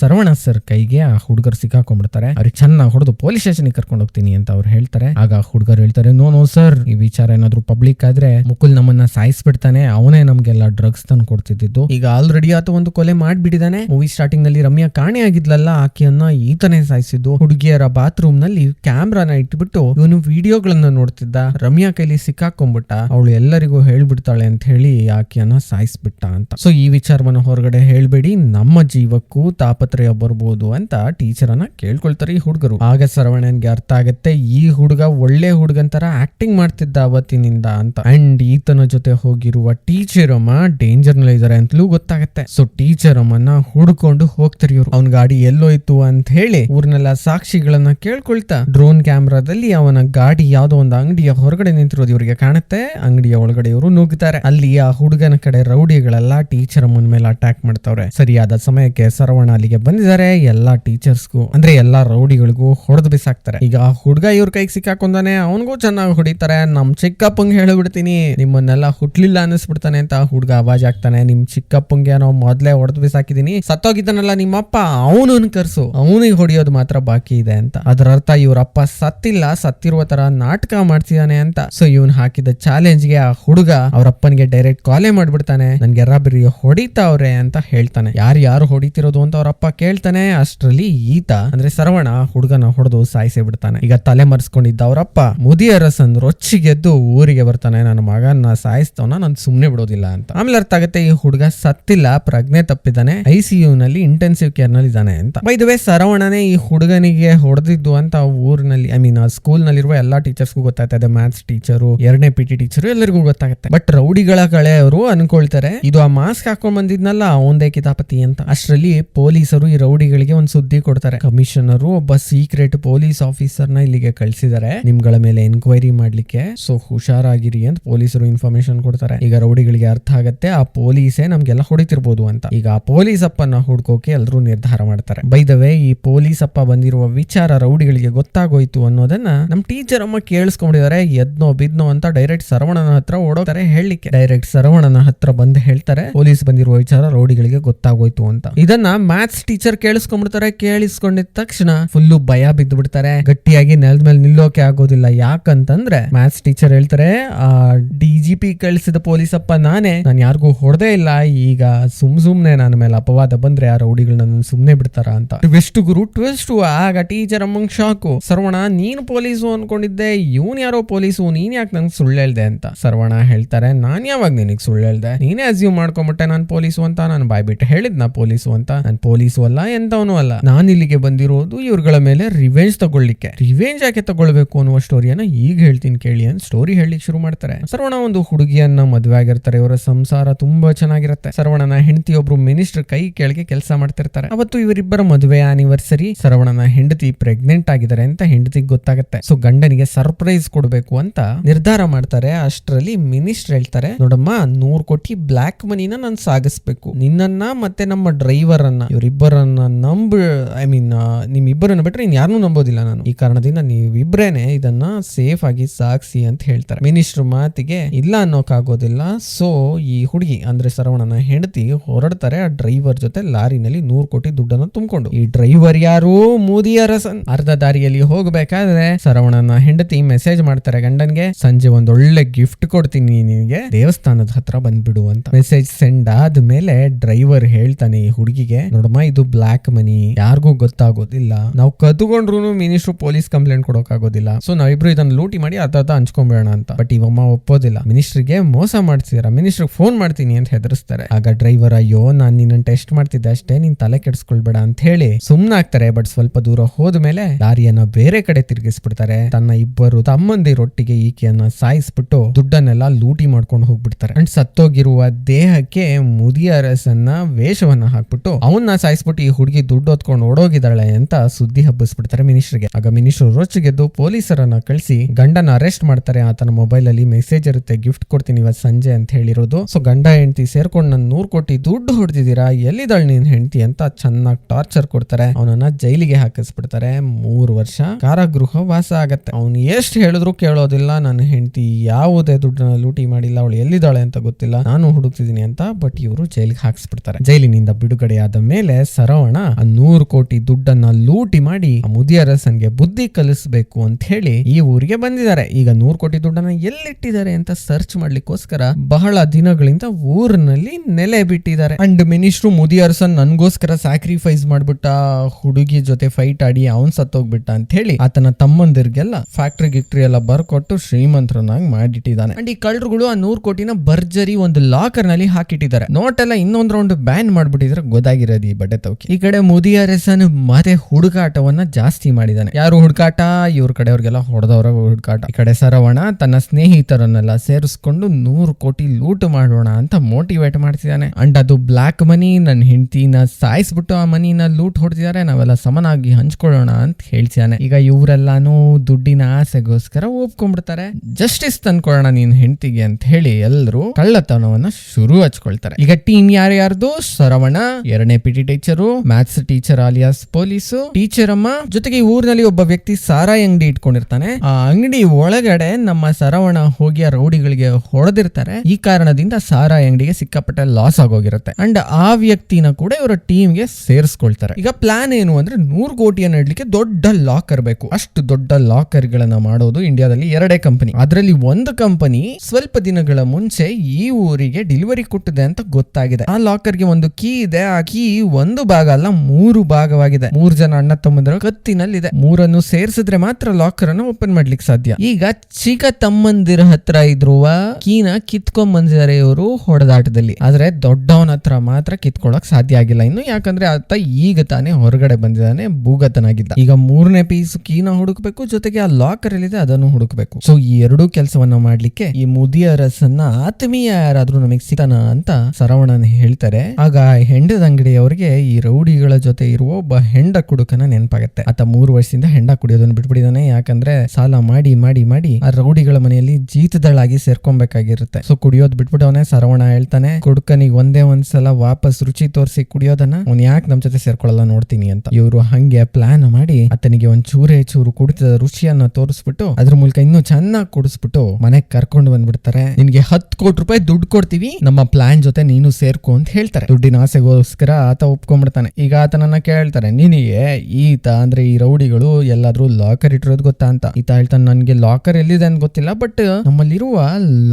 ಸರವಣ ಸರ್ ಕೈಗೆ ಆ ಹುಡುಗರು ಸಿಕ್ಕಾಕೊಂಡ್ಬಿಡ್ತಾರೆ. ಅವ್ರಿಗೆ ಚೆನ್ನಾಗಿ ಹೊಡೆದು ಪೊಲೀಸ್ ಸ್ಟೇಷನ್ ಕರ್ಕೊಂಡು ಹೋಗ್ತೀನಿ ಅಂತ ಅವ್ರು ಹೇಳ್ತಾರೆ. ಆಗ ಹುಡುಗರು ಹೇಳ್ತಾರೆ, ನೋ ನೋ ಸರ್, ಈ ವಿಚಾರ ಏನಾದ್ರು ಪಬ್ಲಿಕ್ ಆದ್ರೆ ಮುಕುಲ್ ನಮ್ಮನ್ನ ಸಾಯಿಸ್ಬಿಡ್ತಾನೆ. ಅವನೇ ನಮ್ಗೆಲ್ಲ ಡ್ರಗ್ಸ್ ತಂದು ಕೊಡ್ತಿದ್ದು. ಈಗ ಆಲ್ರೆಡಿ ಆತ ಒಂದು ಕೊಲೆ ಮಾಡ್ಬಿಟ್ಟಿದ್ದಾನೆ. ಮೂವಿ ಸ್ಟಾರ್ಟಿಂಗ್ನಲ್ಲಿ ರಮ್ಯಾ ಆಗಿದ್ಲಲ್ಲ ಆಕೆಯನ್ನ ಈತನೇ ಸಾಯಿಸಿದ್ದು. ಹುಡುಗಿಯರ ಬಾತ್ರೂಮ್ನಲ್ಲಿ ಕ್ಯಾಮ್ರಾನ ಇಟ್ಬಿಟ್ಟು ಇವನು ವಿಡಿಯೋಗಳನ್ನ ನೋಡ್ತಿದ್ದ. ರಮ್ಯಾ ಕೈಲಿ ಸಿಕ್ಕಾಕೊಂಡ್ಬಿಟ್ಟ. ಅವಳು ಎಲ್ಲರಿಗೂ ಹೇಳ್ಬಿಡ್ತಾಳೆ ಅಂತ ಹೇಳಿ ಆಕೆಯನ್ನ ಸಾಯಿಸ್ಬಿಟ್ಟ ಅಂತ. ಸೊ ಈ ವಿಚಾರವನ್ನ ಹೊರಗಡೆ ಹೇಳ್ಬೇಡಿ. ನಮ್ಮ ಜೀವಕ್ಕೂ ತಾಪತ್ರಯ ಬರ್ಬೋದು ಅಂತ ಟೀಚರ್ ಅನ್ನ ಕೇಳ್ಕೊಳ್ತಾರೆ ಈ ಹುಡುಗರು. ಆಗ ಸರವಣನ್ಗೆ ಅರ್ಥ ಆಗತ್ತೆ, ಈ ಹುಡುಗ ಒಳ್ಳೆ ಹುಡುಗನ್ ತರ ಆಕ್ಟಿಂಗ್ ಮಾಡ್ತಿದ್ದ ಅವತ್ತಿನಿಂದ ಅಂತ. ಅಂಡ್ ಈತನ ಜೊತೆ ಹೋಗಿರುವ ಟೀಚರ್ ಅಮ್ಮ ಡೇಂಜರ್ನಲ್ಲಿ ಇದಾರೆ ಅಂತಲೂ ಗೊತ್ತಾಗತ್ತೆ. ಸೊ ಟೀಚರ್ ಅಮ್ಮನ್ನ ಹುಡ್ಕೊಂಡು ಹೋಗ್ತಾರೆ ಇವ್ರು. ಅವ್ನ ಗಾಡಿ ಎಲ್ಲೋಯ್ತು ಅಂತ ಹೇಳಿ ಊರ್ನೆಲ್ಲ ಸಾಕ್ಷಿಗಳನ್ನ ಕೇಳ್ಕೊಳ್ತಾ ಡ್ರೋನ್ ಕ್ಯಾಮ್ರಾದಲ್ಲಿ ಅವನ ಗಾಡಿ ಯಾವ್ದೋ ಒಂದು ಅಂಗಡಿಯ ಹೊರಗಡೆ ನಿಂತಿರೋದು ಇವರಿಗೆ ಕಾಣುತ್ತೆ. ಅಂಗಡಿಯ ಒಳಗಡೆ ಇವರು ನುಗ್ತಾರೆ. ಅಲ್ಲಿ ಆ ಹುಡುಗನ ಕಡೆ ರೌಡಿಗಳೆಲ್ಲ ಟೀಚರ್ ಮುನ್ ಮೇಲೆ ಅಟ್ಯಾಕ್ ಮಾಡ್ತಾವ್ರೆ. ಸರಿಯಾದ ಸಮಯಕ್ಕೆ ಸರವಣ ಅಲ್ಲಿಗೆ ಬಂದಿದ್ದಾರೆ. ಎಲ್ಲಾ ಟೀಚರ್ಸ್ಗೂ ಅಂದ್ರೆ ಎಲ್ಲಾ ರೌಡಿಗಳಿಗೂ ಹೊಡೆದು ಬಿಸಾಕ್ತಾರೆ. ಈಗ ಆ ಹುಡುಗ ಇವ್ರ ಕೈಗೆ ಸಿಕ್ಕಾಕೊಂಡಾನೆ. ಅವನಿಗೂ ಚೆನ್ನಾಗಿ ಹೊಡಿತಾರೆ. ನಮ್ ಚಿಕ್ಕಪ್ಪಂಗೆ ಹೇಳಿಬಿಡ್ತೀನಿ. ನಿಮ್ಮನ್ನೆಲ್ಲ ಹುಟ್ಲಿಲ್ಲ ಅನ್ನಿಸ್ಬಿಡ್ತಾನೆ ಅಂತ ಹುಡುಗ ಅವಾಜ್ ಆಗ್ತಾನೆ ನಿಮ್ ಚಿಕ್ಕಪ್ಪಂಗೆ ನಾವು ಮೊದ್ಲೇ ಹೊಡೆದು ಬಿಸಾಕಿದೀನಿ. ಸತ್ತೋಗಿದ್ದಾನಲ್ಲ ನಿಮ್ಮಪ್ಪ. ಅವನನ್ನ ಕರ್ಸು. ಅವನಿಗೆ ಹೊಡಿಯೋದು ಮಾತ್ರ ಬಾಕಿ ಇದೆ ಅಂತ. ಅದರ ಅರ್ಥ ಇವರಪ್ಪ ಸತ್ತಿಲ್ಲ, ಸತ್ತಿರುವ ತರ ನಾಟಕ ಮಾಡ್ತಿದ್ದಾನೆ ಅಂತ. ಸೊ ಇವನ್ ಹಾಕಿದ ಚಾಲೆಂಜ್ಗೆ ಆ ಹುಡುಗ ಅವರಪ್ಪನಿಗೆ ಡೈರೆಕ್ಟ್ ಕಾಲೇ ಮಾಡ್ಬಿಡ್ತಾನೆ. ನನ್ಗೆ ಹೊಡಿತಾ ಹೊಡಿತಾವ್ರೆ ಅಂತ ಹೇಳ್ತಾನೆ. ಯಾರು ಯಾರು ಹೊಡಿತಿರೋದು ಅಂತ ಅವರಪ್ಪ ಕೇಳ್ತಾನೆ. ಅಷ್ಟರಲ್ಲಿ ಈತ, ಅಂದ್ರೆ ಸರವಣ ಹುಡುಗನ ಹೊಡೆದು ಸಾಯಿಸೇ ಬಿಡ್ತಾನೆ. ಈಗ ತಲೆ ಮರೆಸ್ಕೊಂಡಿದ್ದ ಅವರಪ್ಪ ಮುದಿಯರಸನ್ ರೊಚ್ಚಿಗೆದ್ದು ಊರಿಗೆ ಬರ್ತಾನೆ. ನನ್ನ ಮಗನ ಸಾಯಿಸ್ತವನ ನಾನು ಸುಮ್ನೆ ಬಿಡೋದಿಲ್ಲ ಅಂತ. ಆಮೇಲೆ ಅರ್ಥ ಆಗುತ್ತೆ, ಈ ಹುಡುಗ ಸತ್ತಿಲ್ಲ, ಪ್ರಜ್ಞೆ ತಪ್ಪಿದಾನೆ ಐಸಿಯು ನಲ್ಲಿ ಇಂಟೆನ್ಸಿವ್ ಕೇರ್ ನಲ್ಲಿ ಇದ್ದಾನೆ ಅಂತ ಬೈದುವೆ ಸರವಣನೇ ಈ ಹುಡುಗನಿಗೆ ಹೊಡೆದಿದ್ದು ಅಂತ ಊರಿನಲ್ಲಿ ಐ ಮೀನ್ ಸ್ಕೂಲ್ ನಲ್ಲಿರುವ ಎಲ್ಲಾ ಟೀಚರ್ಸ್ಗೂ ಗೊತ್ತಾಗ್ತದೆ. ಮ್ಯಾಥ್ಸ್ ಟೀಚರು ಎರಡನೇ ಪಿ ಟಿ ಟೀಚರು ಎಲ್ಲರಿಗೂ ಗೊತ್ತಾಗುತ್ತೆ. ಬಟ್ ರೌಡಿಗಳ ಕಳೆ ಅವರು ಅನ್ಕೊಳ್ತಾರೆ, ಇದು ಆ ಮಾಸ್ಕ್ ಹಾಕೊಂಡ್ ಬಂದಿದ್ನಲ್ಲ ಒಂದೇ ಕಿತಾಪತಿ ಅಂತ. ಅಷ್ಟರಲ್ಲಿ ಪೊಲೀಸರು ಈ ರೌಡಿಗಳಿಗೆ ಒಂದು ಸುದ್ದಿ ಕೊಡ್ತಾರೆ. ಕಮಿಷನರು ಒಬ್ಬ ಸೀಕ್ರೆಟ್ ಪೊಲೀಸ್ ಆಫೀಸರ್ನ ಇಲ್ಲಿಗೆ ಕಳ್ಸಿದ್ದಾರೆ. ನಿಮ್ಗಳ ಮೇಲೆ ಎನ್ಕ್ವೈರಿ ಮಾಡ್ಲಿಕ್ಕೆ. ಸೊ ಹುಷಾರಾಗಿರಿ ಅಂತ ಪೊಲೀಸರು ಇನ್ಫಾರ್ಮೇಶನ್ ಕೊಡ್ತಾರೆ. ಈಗ ರೌಡಿಗಳಿಗೆ ಅರ್ಥ ಆಗತ್ತೆ, ಆ ಪೊಲೀಸೇ ನಮ್ಗೆಲ್ಲ ಹೊಡಿತಿರ್ಬೋದು ಅಂತ. ಈಗ ಆ ಪೊಲೀಸ್ ಅಪ್ಪನ ಹುಡ್ಕೋಕೆ ಎಲ್ಲರೂ ನಿರ್ಧಾರ ಮಾಡ್ತಾರೆ. ಬೈದವೇ ಈ ಪೊಲೀಸ್ ಅಪ್ಪ ಬಂದಿರುವ ವಿಚಾರ ರೌಡಿಗಳಿಗೆ ಗೊತ್ತಾಗೋಯ್ತು ಅನ್ನೋದನ್ನ ನಮ್ ಟೀಚರ್ ಅಮ್ಮ ಕೇಳಿಸ್ಕೊಂಡಿದ್ದಾರೆ. ಎದ್ನೋ ಬಿದ್ನೋ ಅಂತ ಡೈರೆಕ್ಟ್ ಸರವಣನ ಹತ್ರ ಓಡೋತಾರೆ ಹೇಳಲಿಕ್ಕೆ. ಡೈರೆಕ್ಟ್ ಸರವಣನ ಹತ್ರ ಬಂದು ಹೇಳ್ತಾರೆ. ಪೊಲೀಸ್ ಬಂದಿರುವ ವಿಚಾರ ರೌಡಿಗಳಿಗೆ ಗೊತ್ತಾಗೋಯ್ತು ಅಂತ. ಇದನ್ನ ಮ್ಯಾಥ್ಸ್ ಟೀಚರ್ ಕೇಳಿಸ್ಕೊಂಡ್ಬಿಡ್ತಾರೆ. ಕೇಳಿಸ್ಕೊಂಡಿದ ತಕ್ಷಣ ಫುಲ್ಲು ಭಯ ಬಿದ್ದು ಬಿಡ್ತಾರೆ ಗಟ್ಟಿಯಾಗಿ ನೆಲದ ಮೇಲೆ ನಿಲ್ಲೋಕೆ ಆಗೋದಿಲ್ಲ. ಯಾಕಂತಂದ್ರೆ ಮ್ಯಾಥ್ಸ್ ಟೀಚರ್ ಹೇಳ್ತಾರೆ, ಆ ಡಿ ಜಿ ಪಿ ಕಳಿಸಿದ ಪೊಲೀಸಪ್ಪ ನಾನೇ. ನಾನು ಯಾರಿಗೂ ಹೊಡೆದೇ ಇಲ್ಲ. ಈಗ ಸುಮ್ ಸುಮ್ನೆ ನನ್ನ ಮೇಲೆ ಅಪವಾದ ಬಂದ್ರೆ ಆ ರೌಡಿಗಳು ನನ್ನ ಸುಮ್ನೆ ಬಿಡ್ತಾರ ಅಂತ. ಟ್ವಿಸ್ಟ್ ಗುರು ಟ್ವಿಸ್ಟ್ ಆಗ ಟೀಚರ್ ಅಮ್ಮಂಗ್ ಶಾಕು ಸರ್ವಣ, ನೀನು ಪೊಲೀಸು ಅನ್ಕೊಂಡಿದ್ದೆ. ಇವನ್ ಯಾರೋ ಪೊಲೀಸು, ನೀನ್ ಯಾಕೆ ನಂಗೆ ಸುಳ್ಳು ಹೇಳ್ದೆ ಅಂತ. ಸರ್ವಣ ಹೇಳ್ತಾರೆ, ನಾನ್ ಯಾವಾಗ ನಿನಗೆ ಸುಳ್ಳು ಹೇಳ್ದೆ ನೀನೇ ಅಸ್ಯೂಮ್ ಮಾಡ್ಕೊಂಬಿಟ್ಟೆ ನಾನು ಪೊಲೀಸು ಅಂತ. ನಾನು ಬಾಯ್ಬಿಟ್ಟು ಹೇಳಿದ್ನ ಪೊಲೀಸು ಅಂತ. ನಾನು ಪೊಲೀಸು ಅಲ್ಲ ಎಂತವನು ಅಲ್ಲ. ನಾನು ಇಲ್ಲಿಗೆ ಬಂದಿರೋದು ಇವ್ರಗಳ ಮೇಲೆ ರಿವೆಂಜ್ ತಗೊಳ್ಳಿಕ್ಕೆ. ರಿವೆಂಜ್ ಯಾಕೆ ತಗೊಳ್ಬೇಕು ಅನ್ನುವ ಸ್ಟೋರಿಯನ್ನ ಈಗ ಹೇಳ್ತೀನಿ ಕೇಳಿ ಅಂತ ಸ್ಟೋರಿ ಹೇಳಿಕ್ ಶುರು ಮಾಡ್ತಾರೆ. ಸರ್ವಣ ಒಂದು ಹುಡುಗಿಯನ್ನ ಮದುವೆ ಆಗಿರ್ತಾರೆ. ಇವರ ಸಂಸಾರ ತುಂಬಾ ಚೆನ್ನಾಗಿರುತ್ತೆ. ಸರ್ವಣನ ಹೆಂಡತಿ ಒಬ್ರು ಮಿನಿಸ್ಟರ್ ಕೈ ಕೆಳಗೆ ಕೆಲಸ ಮಾಡ್ತಿರ್ತಾರೆ. ಅವತ್ತು ಇವರಿಬ್ಬರ ಮದುವೆ ಆನಿವರ್ಸರಿ ಸರವಣನ ಹೆಂಡತಿ ಪ್ರೆಗ್ನೆಂಟ್ ಆಗಿದ್ದಾರೆ ಅಂತ ಹೆಂಡತಿಗೆ ಗೊತ್ತಾಗುತ್ತೆ. ಸೊ ಗಂಡನಿಗೆ ಸರ್ಪ್ರೈಸ್ ಕೊಡ್ಬೇಕು ಅಂತ ನಿರ್ಧಾರ ಮಾಡ್ತಾರೆ. ಅಷ್ಟರಲ್ಲಿ ಮಿನಿಸ್ಟರ್ ಹೇಳ್ತಾರೆ, ನೋಡಮ್ಮ, ನೂರ್ ಕೋಟಿ ಬ್ಲಾಕ್ ಮನಿನ ನಾನು ಸಾಗಿಸ್ಬೇಕು. ನಿನ್ನನ್ನ ಮತ್ತೆ ನಮ್ಮ ಡ್ರೈವರ್ ಅನ್ನ ಇವರಿಬ್ಬರನ್ನ ನಂಬ ಐ ಮೀನ್ ನಿಮ್ಮಿಬ್ಬರನ್ನ ಬಿಟ್ರೆ ಇನ್ ಯಾರನ್ನೂ ನಂಬೋದಿಲ್ಲ ನಾನು. ಈ ಕಾರಣದಿಂದ ನೀವಿಬ್ರೇನೆ ಇದನ್ನ ಸೇಫ್ ಆಗಿ ಸಾಗಿಸಿ ಅಂತ ಹೇಳ್ತಾರೆ. ಮಿನಿಸ್ಟರ್ ಮಾತಿಗೆ, ಇಲ್ಲ ಅನ್ನೋಕಾಗೋದಿಲ್ಲ. ಸೊ ಈ ಹುಡುಗಿ, ಅಂದ್ರೆ ಸರವಣನ ಹೆಂಡತಿ, ಹೊರಡ್ತಾರೆ. ಆ ಡ್ರೈವರ್ ಜೊತೆ ಲಾರಿನಲ್ಲಿ ನೂರ್ ಕೋಟಿ ದುಡ್ಡನ್ನು ತುಂಬಿಕೊಂಡು. ಈ ಡ್ರೈವರ್ ಯಾರು ಮೋದಿ ಅರಸನ್ ಅರ್ಧ ದಾರಿಯಲ್ಲಿ ಹೋಗಬೇಕಾದ್ರೆ ಸರವಣನ ಹೆಂಡತಿ ಮೆಸೇಜ್ ಮಾಡ್ತಾರೆ ಗಂಡನ್ಗೆ, ಸಂಜೆ ಒಂದೊಳ್ಳೆ ಗಿಫ್ಟ್ ಕೊಡ್ತೀನಿ ನಿನಗೆ, ದೇವಸ್ಥಾನದ ಹತ್ರ ಬಂದ್ಬಿಡು ಅಂತ. ಮೆಸೇಜ್ ಸೆಂಡ್ ಆದ್ಮೇಲೆ ಡ್ರೈವರ್ ಹೇಳ್ತಾನೆ ಈ ಹುಡುಗಿಗೆ, ನೋಡಮ್ಮ, ಇದು ಬ್ಲಾಕ್ ಮನಿ ಯಾರಿಗೂ ಗೊತ್ತಾಗೋದಿಲ್ಲ. ನಾವು ಕದ್ಕೊಂಡ್ರು ಮಿನಿಸ್ಟ್ರು ಪೊಲೀಸ್ ಕಂಪ್ಲೇಂಟ್ ಕೊಡೋಕಾಗೋದಿಲ್ಲ. ಸೊ ನಾವಿಬ್ರು ಇದನ್ನ ಲೂಟಿ ಮಾಡಿ ಅರ್ಧ ಹಂಚ್ಕೊಂಬೇಡ ಅಂತ. ಬಟ್ ಇವಮ್ಮ ಒಪ್ಪೋದಿಲ್ಲ. ಮಿನಿಸ್ಟ್ರಿಗೆ ಮೋಸ ಮಾಡ್ತಿದಾರ. ಮಿನಿಸ್ಟ್ರಿಗೆ ಫೋನ್ ಮಾಡ್ತೀನಿ ಅಂತ ಹೆದರ್ಸ್ತಾರೆ. ಆಗ ಡ್ರೈವರ್ ಅಯ್ಯೋ, ನಾನು ನಿನ್ನ ಟೆಸ್ಟ್ ಮಾಡ್ತಿದ್ದೆ ಅಷ್ಟೇ. ನಿನ್ ತಲೆ ಕೆಡಿಸ್ಕೊಳ್ಬೇಡ ಅಂತ ಹೇಳಿ ಸುಮ್ನಾಗ್ತಾರೆ ಬಟ್ ಸ್ವಲ್ಪ ದೂರ ಹೋದ್ಮೇಲೆ ಲಾರಿಯನ್ನ ಬೇರೆ ಕಡೆ ತಿರುಗಿಸ್ಬಿಡ್ತಾರೆ. ತನ್ನ ಇಬ್ಬರು ತಮ್ಮಂದಿರೊಟ್ಟಿಗೆ ಈಕೆಯನ್ನ ಸಾಯಿಸ್ಬಿಟ್ಟು ದುಡ್ಡನ್ನೆಲ್ಲ ಲೂಟಿ ಮಾಡ್ಕೊಂಡು ಹೋಗ್ಬಿಡ್ತಾರೆ. ಅಂಡ್ ಸತ್ತೋಗಿರುವ ದೇಹಕ್ಕೆ ಮುದಿಯ ಅರಸನ್ನ ವೇಷವನ್ನ ಹಾಕ್ಬಿಟ್ಟು ಅವನ್ನ ಸಾಯಿಸ್ಬಿಟ್ಟು ಈ ಹುಡುಗಿ ದುಡ್ಡು ಹೊತ್ಕೊಂಡು ಓಡೋಗಿದ್ದಾಳೆ ಅಂತ ಸುದ್ದಿ ಹಬ್ಬಿಸ್ಬಿಡ್ತಾರೆ ಮಿನಿಸ್ಟರ್ಗೆ ಆಗ ಮಿನಿಸ್ಟರ್ ರೊಚ್ಚಿಗೆದ್ದು ಪೊಲೀಸರನ್ನ ಕಳಿಸಿ ಗಂಡನ ಅರೆಸ್ಟ್ ಮಾಡ್ತಾರೆ. ಆತನ ಮೊಬೈಲ್ ಅಲ್ಲಿ ಮೆಸೇಜ್ ಇರುತ್ತೆ, ಗಿಫ್ಟ್ ಕೊಡ್ತೀನಿ ಇವತ್ತು ಸಂಜೆ ಅಂತ ಹೇಳಿರೋದು. ಸೊ ಗಂಡ ಹೆಂಡತಿ ಸೇರ್ಕೊಂಡು ನನ್ ನೂರ್ ಕೋಟಿ ದುಡ್ಡು ಹೊಡೆದಿದ್ದೀರಾ? ಎಲ್ಲಿದ್ದಾಳೆ ನೀನ್ ಹೆಂಡತಿ? ಅಂತ ಚೆನ್ನಾಗಿ ಟಾರ್ಚರ್ ಕೊಡ್ತಾರೆ, ಅವನನ್ನ ಜೈಲಿಗೆ ಹಾಕಿಸ್ಬಿಡ್ತಾರೆ. ಮೂರು ವರ್ಷ ಕಾರಾಗೃಹ ವಾಸ ಆಗತ್ತೆ. ಅವನು ಎಷ್ಟು ಹೇಳಿದ್ರು ಕೇಳೋದಿಲ್ಲ. ನನ್ನ ಹೆಂಡತಿ ಯಾವುದೇ ದುಡ್ಡನ್ನ ಲೂಟಿ ಮಾಡಿಲ್ಲ. ಅವಳು ಎಲ್ಲಿದ್ದಾಳೆ ಅಂತ ಗೊತ್ತಿಲ್ಲ. ನಾನು ಹುಡುಕ್ತಿದ್ದೀನಿ ಅಂತ ಬಟ್ ಇವರು ಜೈಲಿಗೆ ಹಾಕಿಸ್ಬಿಡ್ತಾರೆ. ಜೈಲಿನಿಂದ ಬಿಡುಗಡೆಯಾದ ಮೇಲೆ ಸರವಣ ನೂರು ಕೋಟಿ ದುಡ್ಡನ್ನ ಲೂಟಿ ಮಾಡಿ ಮುದಿಯರಸನ್ಗೆ ಬುದ್ಧಿ ಕಲಿಸಬೇಕು ಅಂತ ಹೇಳಿ ಈ ಊರಿಗೆ ಬಂದಿದ್ದಾರೆ. ಈಗ ನೂರು ಕೋಟಿ ದುಡ್ಡನ್ನ ಎಲ್ಲಿಟ್ಟಿದ್ದಾರೆ ಅಂತ ಸರ್ಚ್ ಮಾಡ್ಲಿಕ್ಕೋಸ್ಕರ ಬಹಳ ದಿನಗಳಿಂದ ಊರಿನಲ್ಲಿ ನೆಲೆ ಬಿಟ್ಟಿದ್ದಾರೆ. ಅಂಡ್ ಮಿನಿಸ್ಟ್ರು ಮುದಿಯರಸನ್ ನನ್ಗೋಸ್ಕರ ಸ್ಯಾಕ್ರಿಫೈಸ್ ಮಾಡ್ಬಿಟ್ಟ ಹುಡುಗಿ ಜೊತೆ ಫೈಟ್ ಆಡಿ ಅವನ್ ಸತ್ತೋಗ್ಬಿಟ್ಟ ಅಂತ ಹೇಳಿ ಆತನ ತಮ್ಮಂದಿರ್ಗೆಲ್ಲ ಫ್ಯಾಕ್ಟ್ರಿ ಗಿಕ್ಟ್ರಿ ಎಲ್ಲ ಬರ್ಕೊಟ್ಟು ಶ್ರೀಮಂತರನ್ನಾಗಿ ಮಾಡಿಟ್ಟಿದ್ದಾನೆ. ಅಂಡ್ ಈ ಕಳ್ಳರುಗಳು ಆ ನೂರ್ ಕೋಟಿನ ಭರ್ಜರಿ ಒಂದು ಲಾಕರ್ನಲ್ಲಿ ಹಾಕಿಟ್ಟಿದ್ದಾರೆ. ನೋಟ್ ಎಲ್ಲ ಇನ್ನೊಂದ್ ರೌಂಡ್ ಬ್ಯಾನ್ ಮಾಡ್ಬಿಟ್ಟಿದ್ರೆ ಗೊತ್ತಾಗಿರೋದು ಈ ಬಟ್ಟೆ ತೌಕಿ. ಈ ಕಡೆ ಮೋದಿ ಅರೆಸನ್ ಮತ್ತೆ ಹುಡುಕಾಟವನ್ನ ಜಾಸ್ತಿ ಮಾಡಿದಾನೆ ಯಾರು ಹುಡುಕಾಟ ಇವ್ರ ಕಡೆಯವ್ರಿಗೆಲ್ಲ ಹೊಡೆದವರ ಹುಡುಕಾಟ ಈ ಕಡೆ ಸರವಣ ತನ್ನ ಸ್ನೇಹಿತರನ್ನೆಲ್ಲ ಸೇರಿಸ್ಕೊಂಡು ನೂರು ಕೋಟಿ ಲೂಟ್ ಮಾಡೋಣ ಅಂತ ಮೋಟಿವೇಟ್ ಮಾಡ್ತಿದ್ದಾನೆ. ಅಂಡ್ ಅದು ಬ್ಲಾಕ್ ಮನಿ ನನ್ನ ಹೆಂಡತಿನ ಸಾಯಿಸ್ಬಿಟ್ಟು ಆ ಮನಿನ ಲೂಟ್ ಹೊಡ್ತಿದಾರೆ, ನಾವೆಲ್ಲ ಸಮನಾಗಿ ಹಂಚ್ಕೊಳ್ಳೋಣ ಅಂತ ಹೇಳ್ತಾನೆ ಈಗ ಇವರೆಲ್ಲಾನು ದುಡ್ಡಿನ ಆಸೆಗೋಸ್ಕರ ಒಪ್ಕೊಂಡ್ಬಿಡ್ತಾರೆ. ಜಸ್ಟಿಸ್ ತಂದ್ಕೊಳ್ಳೋಣ ನೀನ್ ಹೆಂಡತಿಗೆ ಅಂತ ಹೇಳಿ ಎಲ್ಲರೂ ಕಳ್ಳತನವನ್ನ ಶುರು ಹಚ್ಕೊಳ್ತಾರೆ. ಈಗ ಟೀಮ್ ಯಾರ್ಯಾರ್ದು ಸರವಣ, ಎರಡನೇ PT teacher, maths teacher alias police, teacher ಅಮ್ಮ. ಜೊತೆಗೆ ಊರಿನಲ್ಲಿ ಒಬ್ಬ ವ್ಯಕ್ತಿ ಸಾರಾಯಿ ಅಂಗಡಿ ಇಟ್ಕೊಂಡಿರ್ತಾನೆ. ಆ ಅಂಗಡಿ ಒಳಗಡೆ ನಮ್ಮ ಸರವಣ ಹೋಗಿ ಆ ರೌಡಿಗಳಿಗೆ ಹೊಡೆದಿರ್ತಾರೆ. ಈ ಕಾರಣದಿಂದ ಸಾರಾಯಿ ಅಂಗಡಿಗೆ ಸಿಕ್ಕಾಪಟ್ಟೆ ಲಾಸ್ ಆಗೋಗಿರುತ್ತೆ. ಅಂಡ್ ಆ ವ್ಯಕ್ತಿನ ಕೂಡ ಇವರ ಟೀಮ್ಗೆ ಸೇರಿಸ್ಕೊಳ್ತಾರೆ. ಈಗ ಪ್ಲಾನ್ ಏನು ಅಂದ್ರೆ ನೂರು ಕೋಟಿಯನ್ನು ಇಡ್ಲಿಕ್ಕೆ ದೊಡ್ಡ ಲಾಕರ್ ಬೇಕು. ಅಷ್ಟು ದೊಡ್ಡ ಲಾಕರ್ ಗಳನ್ನ ಮಾಡೋದು ಇಂಡಿಯಾದಲ್ಲಿ ಎರಡೇ ಕಂಪನಿ ಅದರಲ್ಲಿ ಒಂದು ಕಂಪನಿ ಸ್ವಲ್ಪ ದಿನಗಳ ಮುಂಚೆ ಈ ಊರಿಗೆ ಡೆಲಿವರಿ ಕೊಟ್ಟಿದೆ ಅಂತ ಗೊತ್ತಾಗಿದೆ. ಆ ಲಾಕರ್ಗೆ ಒಂದು ಕೀ ಇದೆ. ಆ ಕೀ ಒಂದು ಭಾಗ ಅಲ್ಲ, ಮೂರು ಭಾಗವಾಗಿದೆ. ಮೂರು ಜನ ಅಣ್ಣ ತಮ್ಮಂದಿರ ಕತ್ತಿನಲ್ಲಿದೆ. ಮೂರನ್ನು ಸೇರಿಸಿದ್ರೆ ಮಾತ್ರ ಲಾಕರ್ ಅನ್ನು ಓಪನ್ ಮಾಡ್ಲಿಕ್ಕೆ ಸಾಧ್ಯ. ಈಗ ಚಿಕ್ಕ ತಮ್ಮಂದಿರ ಹತ್ರ ಇದ್ರುವ ಕೀನ ಕಿತ್ಕೊಂಡ್ ಬಂದಿದ್ದಾರೆ ಇವರು ಹೊಡೆದಾಟದಲ್ಲಿ. ಆದ್ರೆ ದೊಡ್ಡವನ ಹತ್ರ ಮಾತ್ರ ಕಿತ್ಕೊಳಕ್ ಸಾಧ್ಯ ಆಗಿಲ್ಲ. ಇನ್ನು ಯಾಕಂದ್ರೆ ಆತ ಈಗ ತಾನೇ ಹೊರಗಡೆ ಬಂದಿದ್ದಾನೆ, ಭೂಗತನಾಗಿದ್ದ. ಈಗ ಮೂರನೇ ಪೀಸ್ ಕೀನ ಹುಡುಕ್ಬೇಕು, ಜೊತೆಗೆ ಆ ಲಾಕರ್ ಎಲ್ಲಿದೆ ಅದನ್ನು ಹುಡುಕಬೇಕು. ಸೊ ಈ ಎರಡು ಕೆಲಸವನ್ನ ಮಾಡ್ಲಿಕ್ಕೆ ಈ ಮುದಿಯ ರಸನ್ನ ಆತ್ಮೀಯ ಯಾರಾದ್ರೂ ನಮಗೆ ಸಿಗ್ತಾನ ಅಂತ ಸರವಣನ ಹೇಳ್ತಾರೆ. ಆಗ ಹೆಂಡದ ಅಂಗಡಿಯವರಿಗೆ ಈ ರೌಡಿಗಳ ಜೊತೆ ಇರುವ ಒಬ್ಬ ಹೆಂಡ ಕುಡುಕನ ನೆನಪಾಗತ್ತೆ. ಆತ ಮೂರು ವರ್ಷದಿಂದ ಹೆಂಡ ಕುಡಿಯೋದನ್ನ ಬಿಟ್ಬಿಟ್ಟಿದಾನೆ, ಯಾಕಂದ್ರೆ ಸಾಲ ಮಾಡಿ ಮಾಡಿ ಮಾಡಿ ಆ ರೌಡಿಗಳ ಮನೆಯಲ್ಲಿ ಜೀತದಳಾಗಿ ಸೇರ್ಕೊಬೇಕಾಗಿರುತ್ತೆ. ಸೊ ಕುಡಿಯೋದ್ ಬಿಟ್ಬಿಟ್ಟವನೇ, ಸರವಣ ಹೇಳ್ತಾನೆ, ಕುಡುಕನಿಗೆ ಒಂದೇ ಒಂದ್ಸಲ ವಾಪಸ್ ರುಚಿ ತೋರಿಸಿ ಕುಡಿಯೋದನ್ನ ಯಾಕೆ ನಮ್ ಜೊತೆ ಸೇರ್ಕೊಳ್ಳಲ್ಲ ನೋಡ್ತೀನಿ ಅಂತ. ಇವರು ಹಂಗೆ ಪ್ಲಾನ್ ಮಾಡಿ ಆತನಿಗೆ ಒಂದ್ ಚೂರೇ ಚೂರು ಕುಡಿತದ ರುಚಿಯನ್ನ ತೋರಿಸ್ಬಿಟ್ಟು ಅದ್ರ ಮೂಲಕ ಇನ್ನೂ ಚೆನ್ನಾಗಿ ಕುಡಿಸ್ಬಿಟ್ಟು ಮನೆಗ್ ಕರ್ಕೊಂಡು ಬಂದ್ಬಿಡ್ತಾರೆ. ನಿನ್ಗೆ ಹತ್ತು ಕೋಟಿ ರೂಪಾಯಿ ದುಡ್ಡು ಕೊಡ್ತೀವಿ, ನಮ್ಮ ಪ್ಲಾನ್ ಜೊತೆ ನೀನು ಸೇರ್ಕೋ ಅಂತ ಹೇಳ್ತಾರೆ. ದುಡ್ಡಿನ ಆಸೆಗೋಸ್ಕರ ಆತ ಒಪ್ಕೊಂಡ್ಬಿಡ್ತಾನೆ. ಈಗ ಆತನನ್ನ ಕೇಳ್ತಾರೆ, ನಿನಗೆ ಈತ ಅಂದ್ರೆ ಈ ರೌಡಿಗಳು ಎಲ್ಲಾದ್ರೂ ಲಾಕರ್ ಇಟ್ಟಿರೋದು ಗೊತ್ತಾ ಅಂತ. ಈತ ಹೇಳ್ತಾನೆ, ನನ್ಗೆ ಲಾಕರ್ ಎಲ್ಲಿದೆ ಅಂತ ಗೊತ್ತಿಲ್ಲ ಬಟ್ ನಮ್ಮಲ್ಲಿರುವ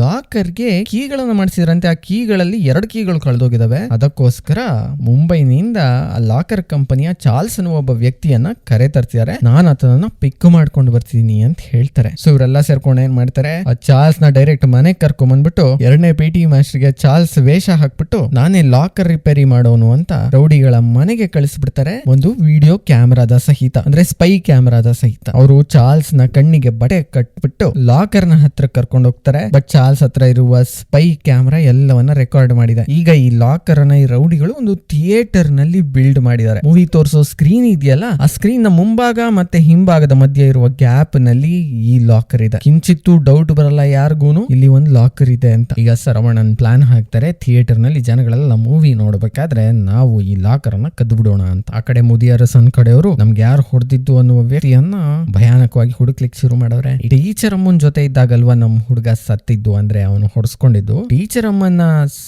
ಲಾಕರ್ಗೆ ಕೀಗಳನ್ನ ಮಾಡಿಸಿದ್ರಂತೆ. ಆ ಕೀಗಳಲ್ಲಿ ಎರಡು ಕೀಗಳು ಕಳೆದೋಗಿದಾವೆ. ಅದಕ್ಕೋಸ್ಕರ ಮುಂಬೈನಿಂದ ಆ ಲಾಕರ್ ಕಂಪನಿಯ ಚಾರ್ಲ್ಸ್ ಅನ್ನುವ ಒಬ್ಬ ವ್ಯಕ್ತಿಯನ್ನ ಕರೆ ತರ್ತಿದ್ದಾರೆ ನಾನು ಪಿಕ್ ಮಾಡ್ಕೊಂಡು ಬರ್ತೀನಿ ಅಂತ ಹೇಳ್ತಾರೆ. ಸೊ ಇವರೆಲ್ಲ ಸೇರ್ಕೊಂಡು ಏನ್ ಮಾಡ್ತಾರೆ? ಆ ಚಾರ್ಲ್ಸ್ನ ಡೈರೆಕ್ಟ್ ಮನೆಗೆ ಕರ್ಕೊಂಡ್ ಬಂದ್ಬಿಟ್ಟು ಎರಡನೇ ಪಿ ಟಿ ಮಾಸ್ಟರ್ಗೆ ಚಾರ್ಲ್ಸ್ ವೇಷ ಹಾಕ್ಬಿಟ್ಟು ನಾನೇ ಲಾಕರ್ ರಿಪೇರಿ ಮಾಡೋನು ಅಂತ ರೌಡಿಗಳ ಮನೆಗೆ ಕಳಿಸ್ಬಿಡ್ತಾರೆ. ಒಂದು ವಿಡಿಯೋ ಕ್ಯಾಮೆರಾದ ಸಹಿತ. ಅಂದ್ರೆ ಸ್ಪೈ ಕ್ಯಾಮೆರಾದ ಸಹಿತ. ಅವರು ಚಾರ್ಲ್ಸ್ನ ಕಣ್ಣಿಗೆ ಬಟ್ಟೆ ಕಟ್ಬಿಟ್ಟು ಲಾಕರ್ನ ಹತ್ರ ಕರ್ಕೊಂಡು ಹೋಗ್ತಾರೆ. ಬಟ್ ಚಾರ್ಲ್ಸ್ ಹತ್ರ ಇರುವ ಸ್ಪೈ ಕ್ಯಾಮೆರಾ ಎಲ್ಲವನ್ನ ರೆಕಾರ್ಡ್ ಮಾಡಿದೆ. ಈಗ ಈ ಲಾಕರ್ನ ಈ ರೌಡಿಗಳು ಒಂದು ಥಿಯೇಟರ್ನಲ್ಲಿ ನಲ್ಲಿ ಬಿಲ್ಡ್ ಮಾಡಿದ್ದಾರೆ. ಮೂವಿ ತೋರಿಸೋ ಸ್ಕ್ರೀನ್ ಇದೆಯಲ್ಲ, ಆ ಸ್ಕ್ರೀನ್ನ ಮುಂಭಾಗ ಮತ್ತೆ ಹಿಂಭಾಗದ ಮಧ್ಯೆ ಇರುವ ಗ್ಯಾಪ್ನಲ್ಲಿ ಈ ಲಾಕರ್ ಇದೆ. ಕಿಂಚಿತ್ತು ಡೌಟ್ ಬರಲ್ಲ ಯಾರಿಗೂನು, ಇಲ್ಲಿ ಒಂದು ಲಾಕರ್ ಇದೆ ಅಂತ. ಈಗ ಸರವಣನ್ ಪ್ಲಾನ್ ಹಾಕ್ತಾರೆ ಥಿಯೇಟರ್ನಲ್ಲಿ ಜನಗಳೆಲ್ಲ ಮೂವಿ ನೋಡ್ಬೇಕಾದ್ರೆ ನಾವು ಈ ಲಾಕರ್ ಅನ್ನ ಕದ್ದು ಬಿಡೋಣ ಅಂತ. ಆ ಕಡೆ ಮುದಿಯರಸನ್ ಕಡೆಯವರು, ನಮ್ಗೆ ಯಾರು ಹೊಡೆದಿದ್ದು ಅನ್ನುವ ವ್ಯಕ್ತಿಯನ್ನ ಭಯಾನಕವಾಗಿ ಹುಡುಕ್ಲಿಕ್ಕೆ ಶುರು ಮಾಡವ್ರೆ. ಟೀಚರ್ ಅಮ್ಮನ್ ಜೊತೆ ಇದ್ದಾಗಲ್ವಾ ನಮ್ ಹುಡುಗ ಸತ್ತಿದ್ದು ಅಂದ್ರೆ ಅವನು ಹೊಡೆಸ್ಕೊಂಡಿದ್ದು? ಟೀಚರ್ ಅಮ್ಮನ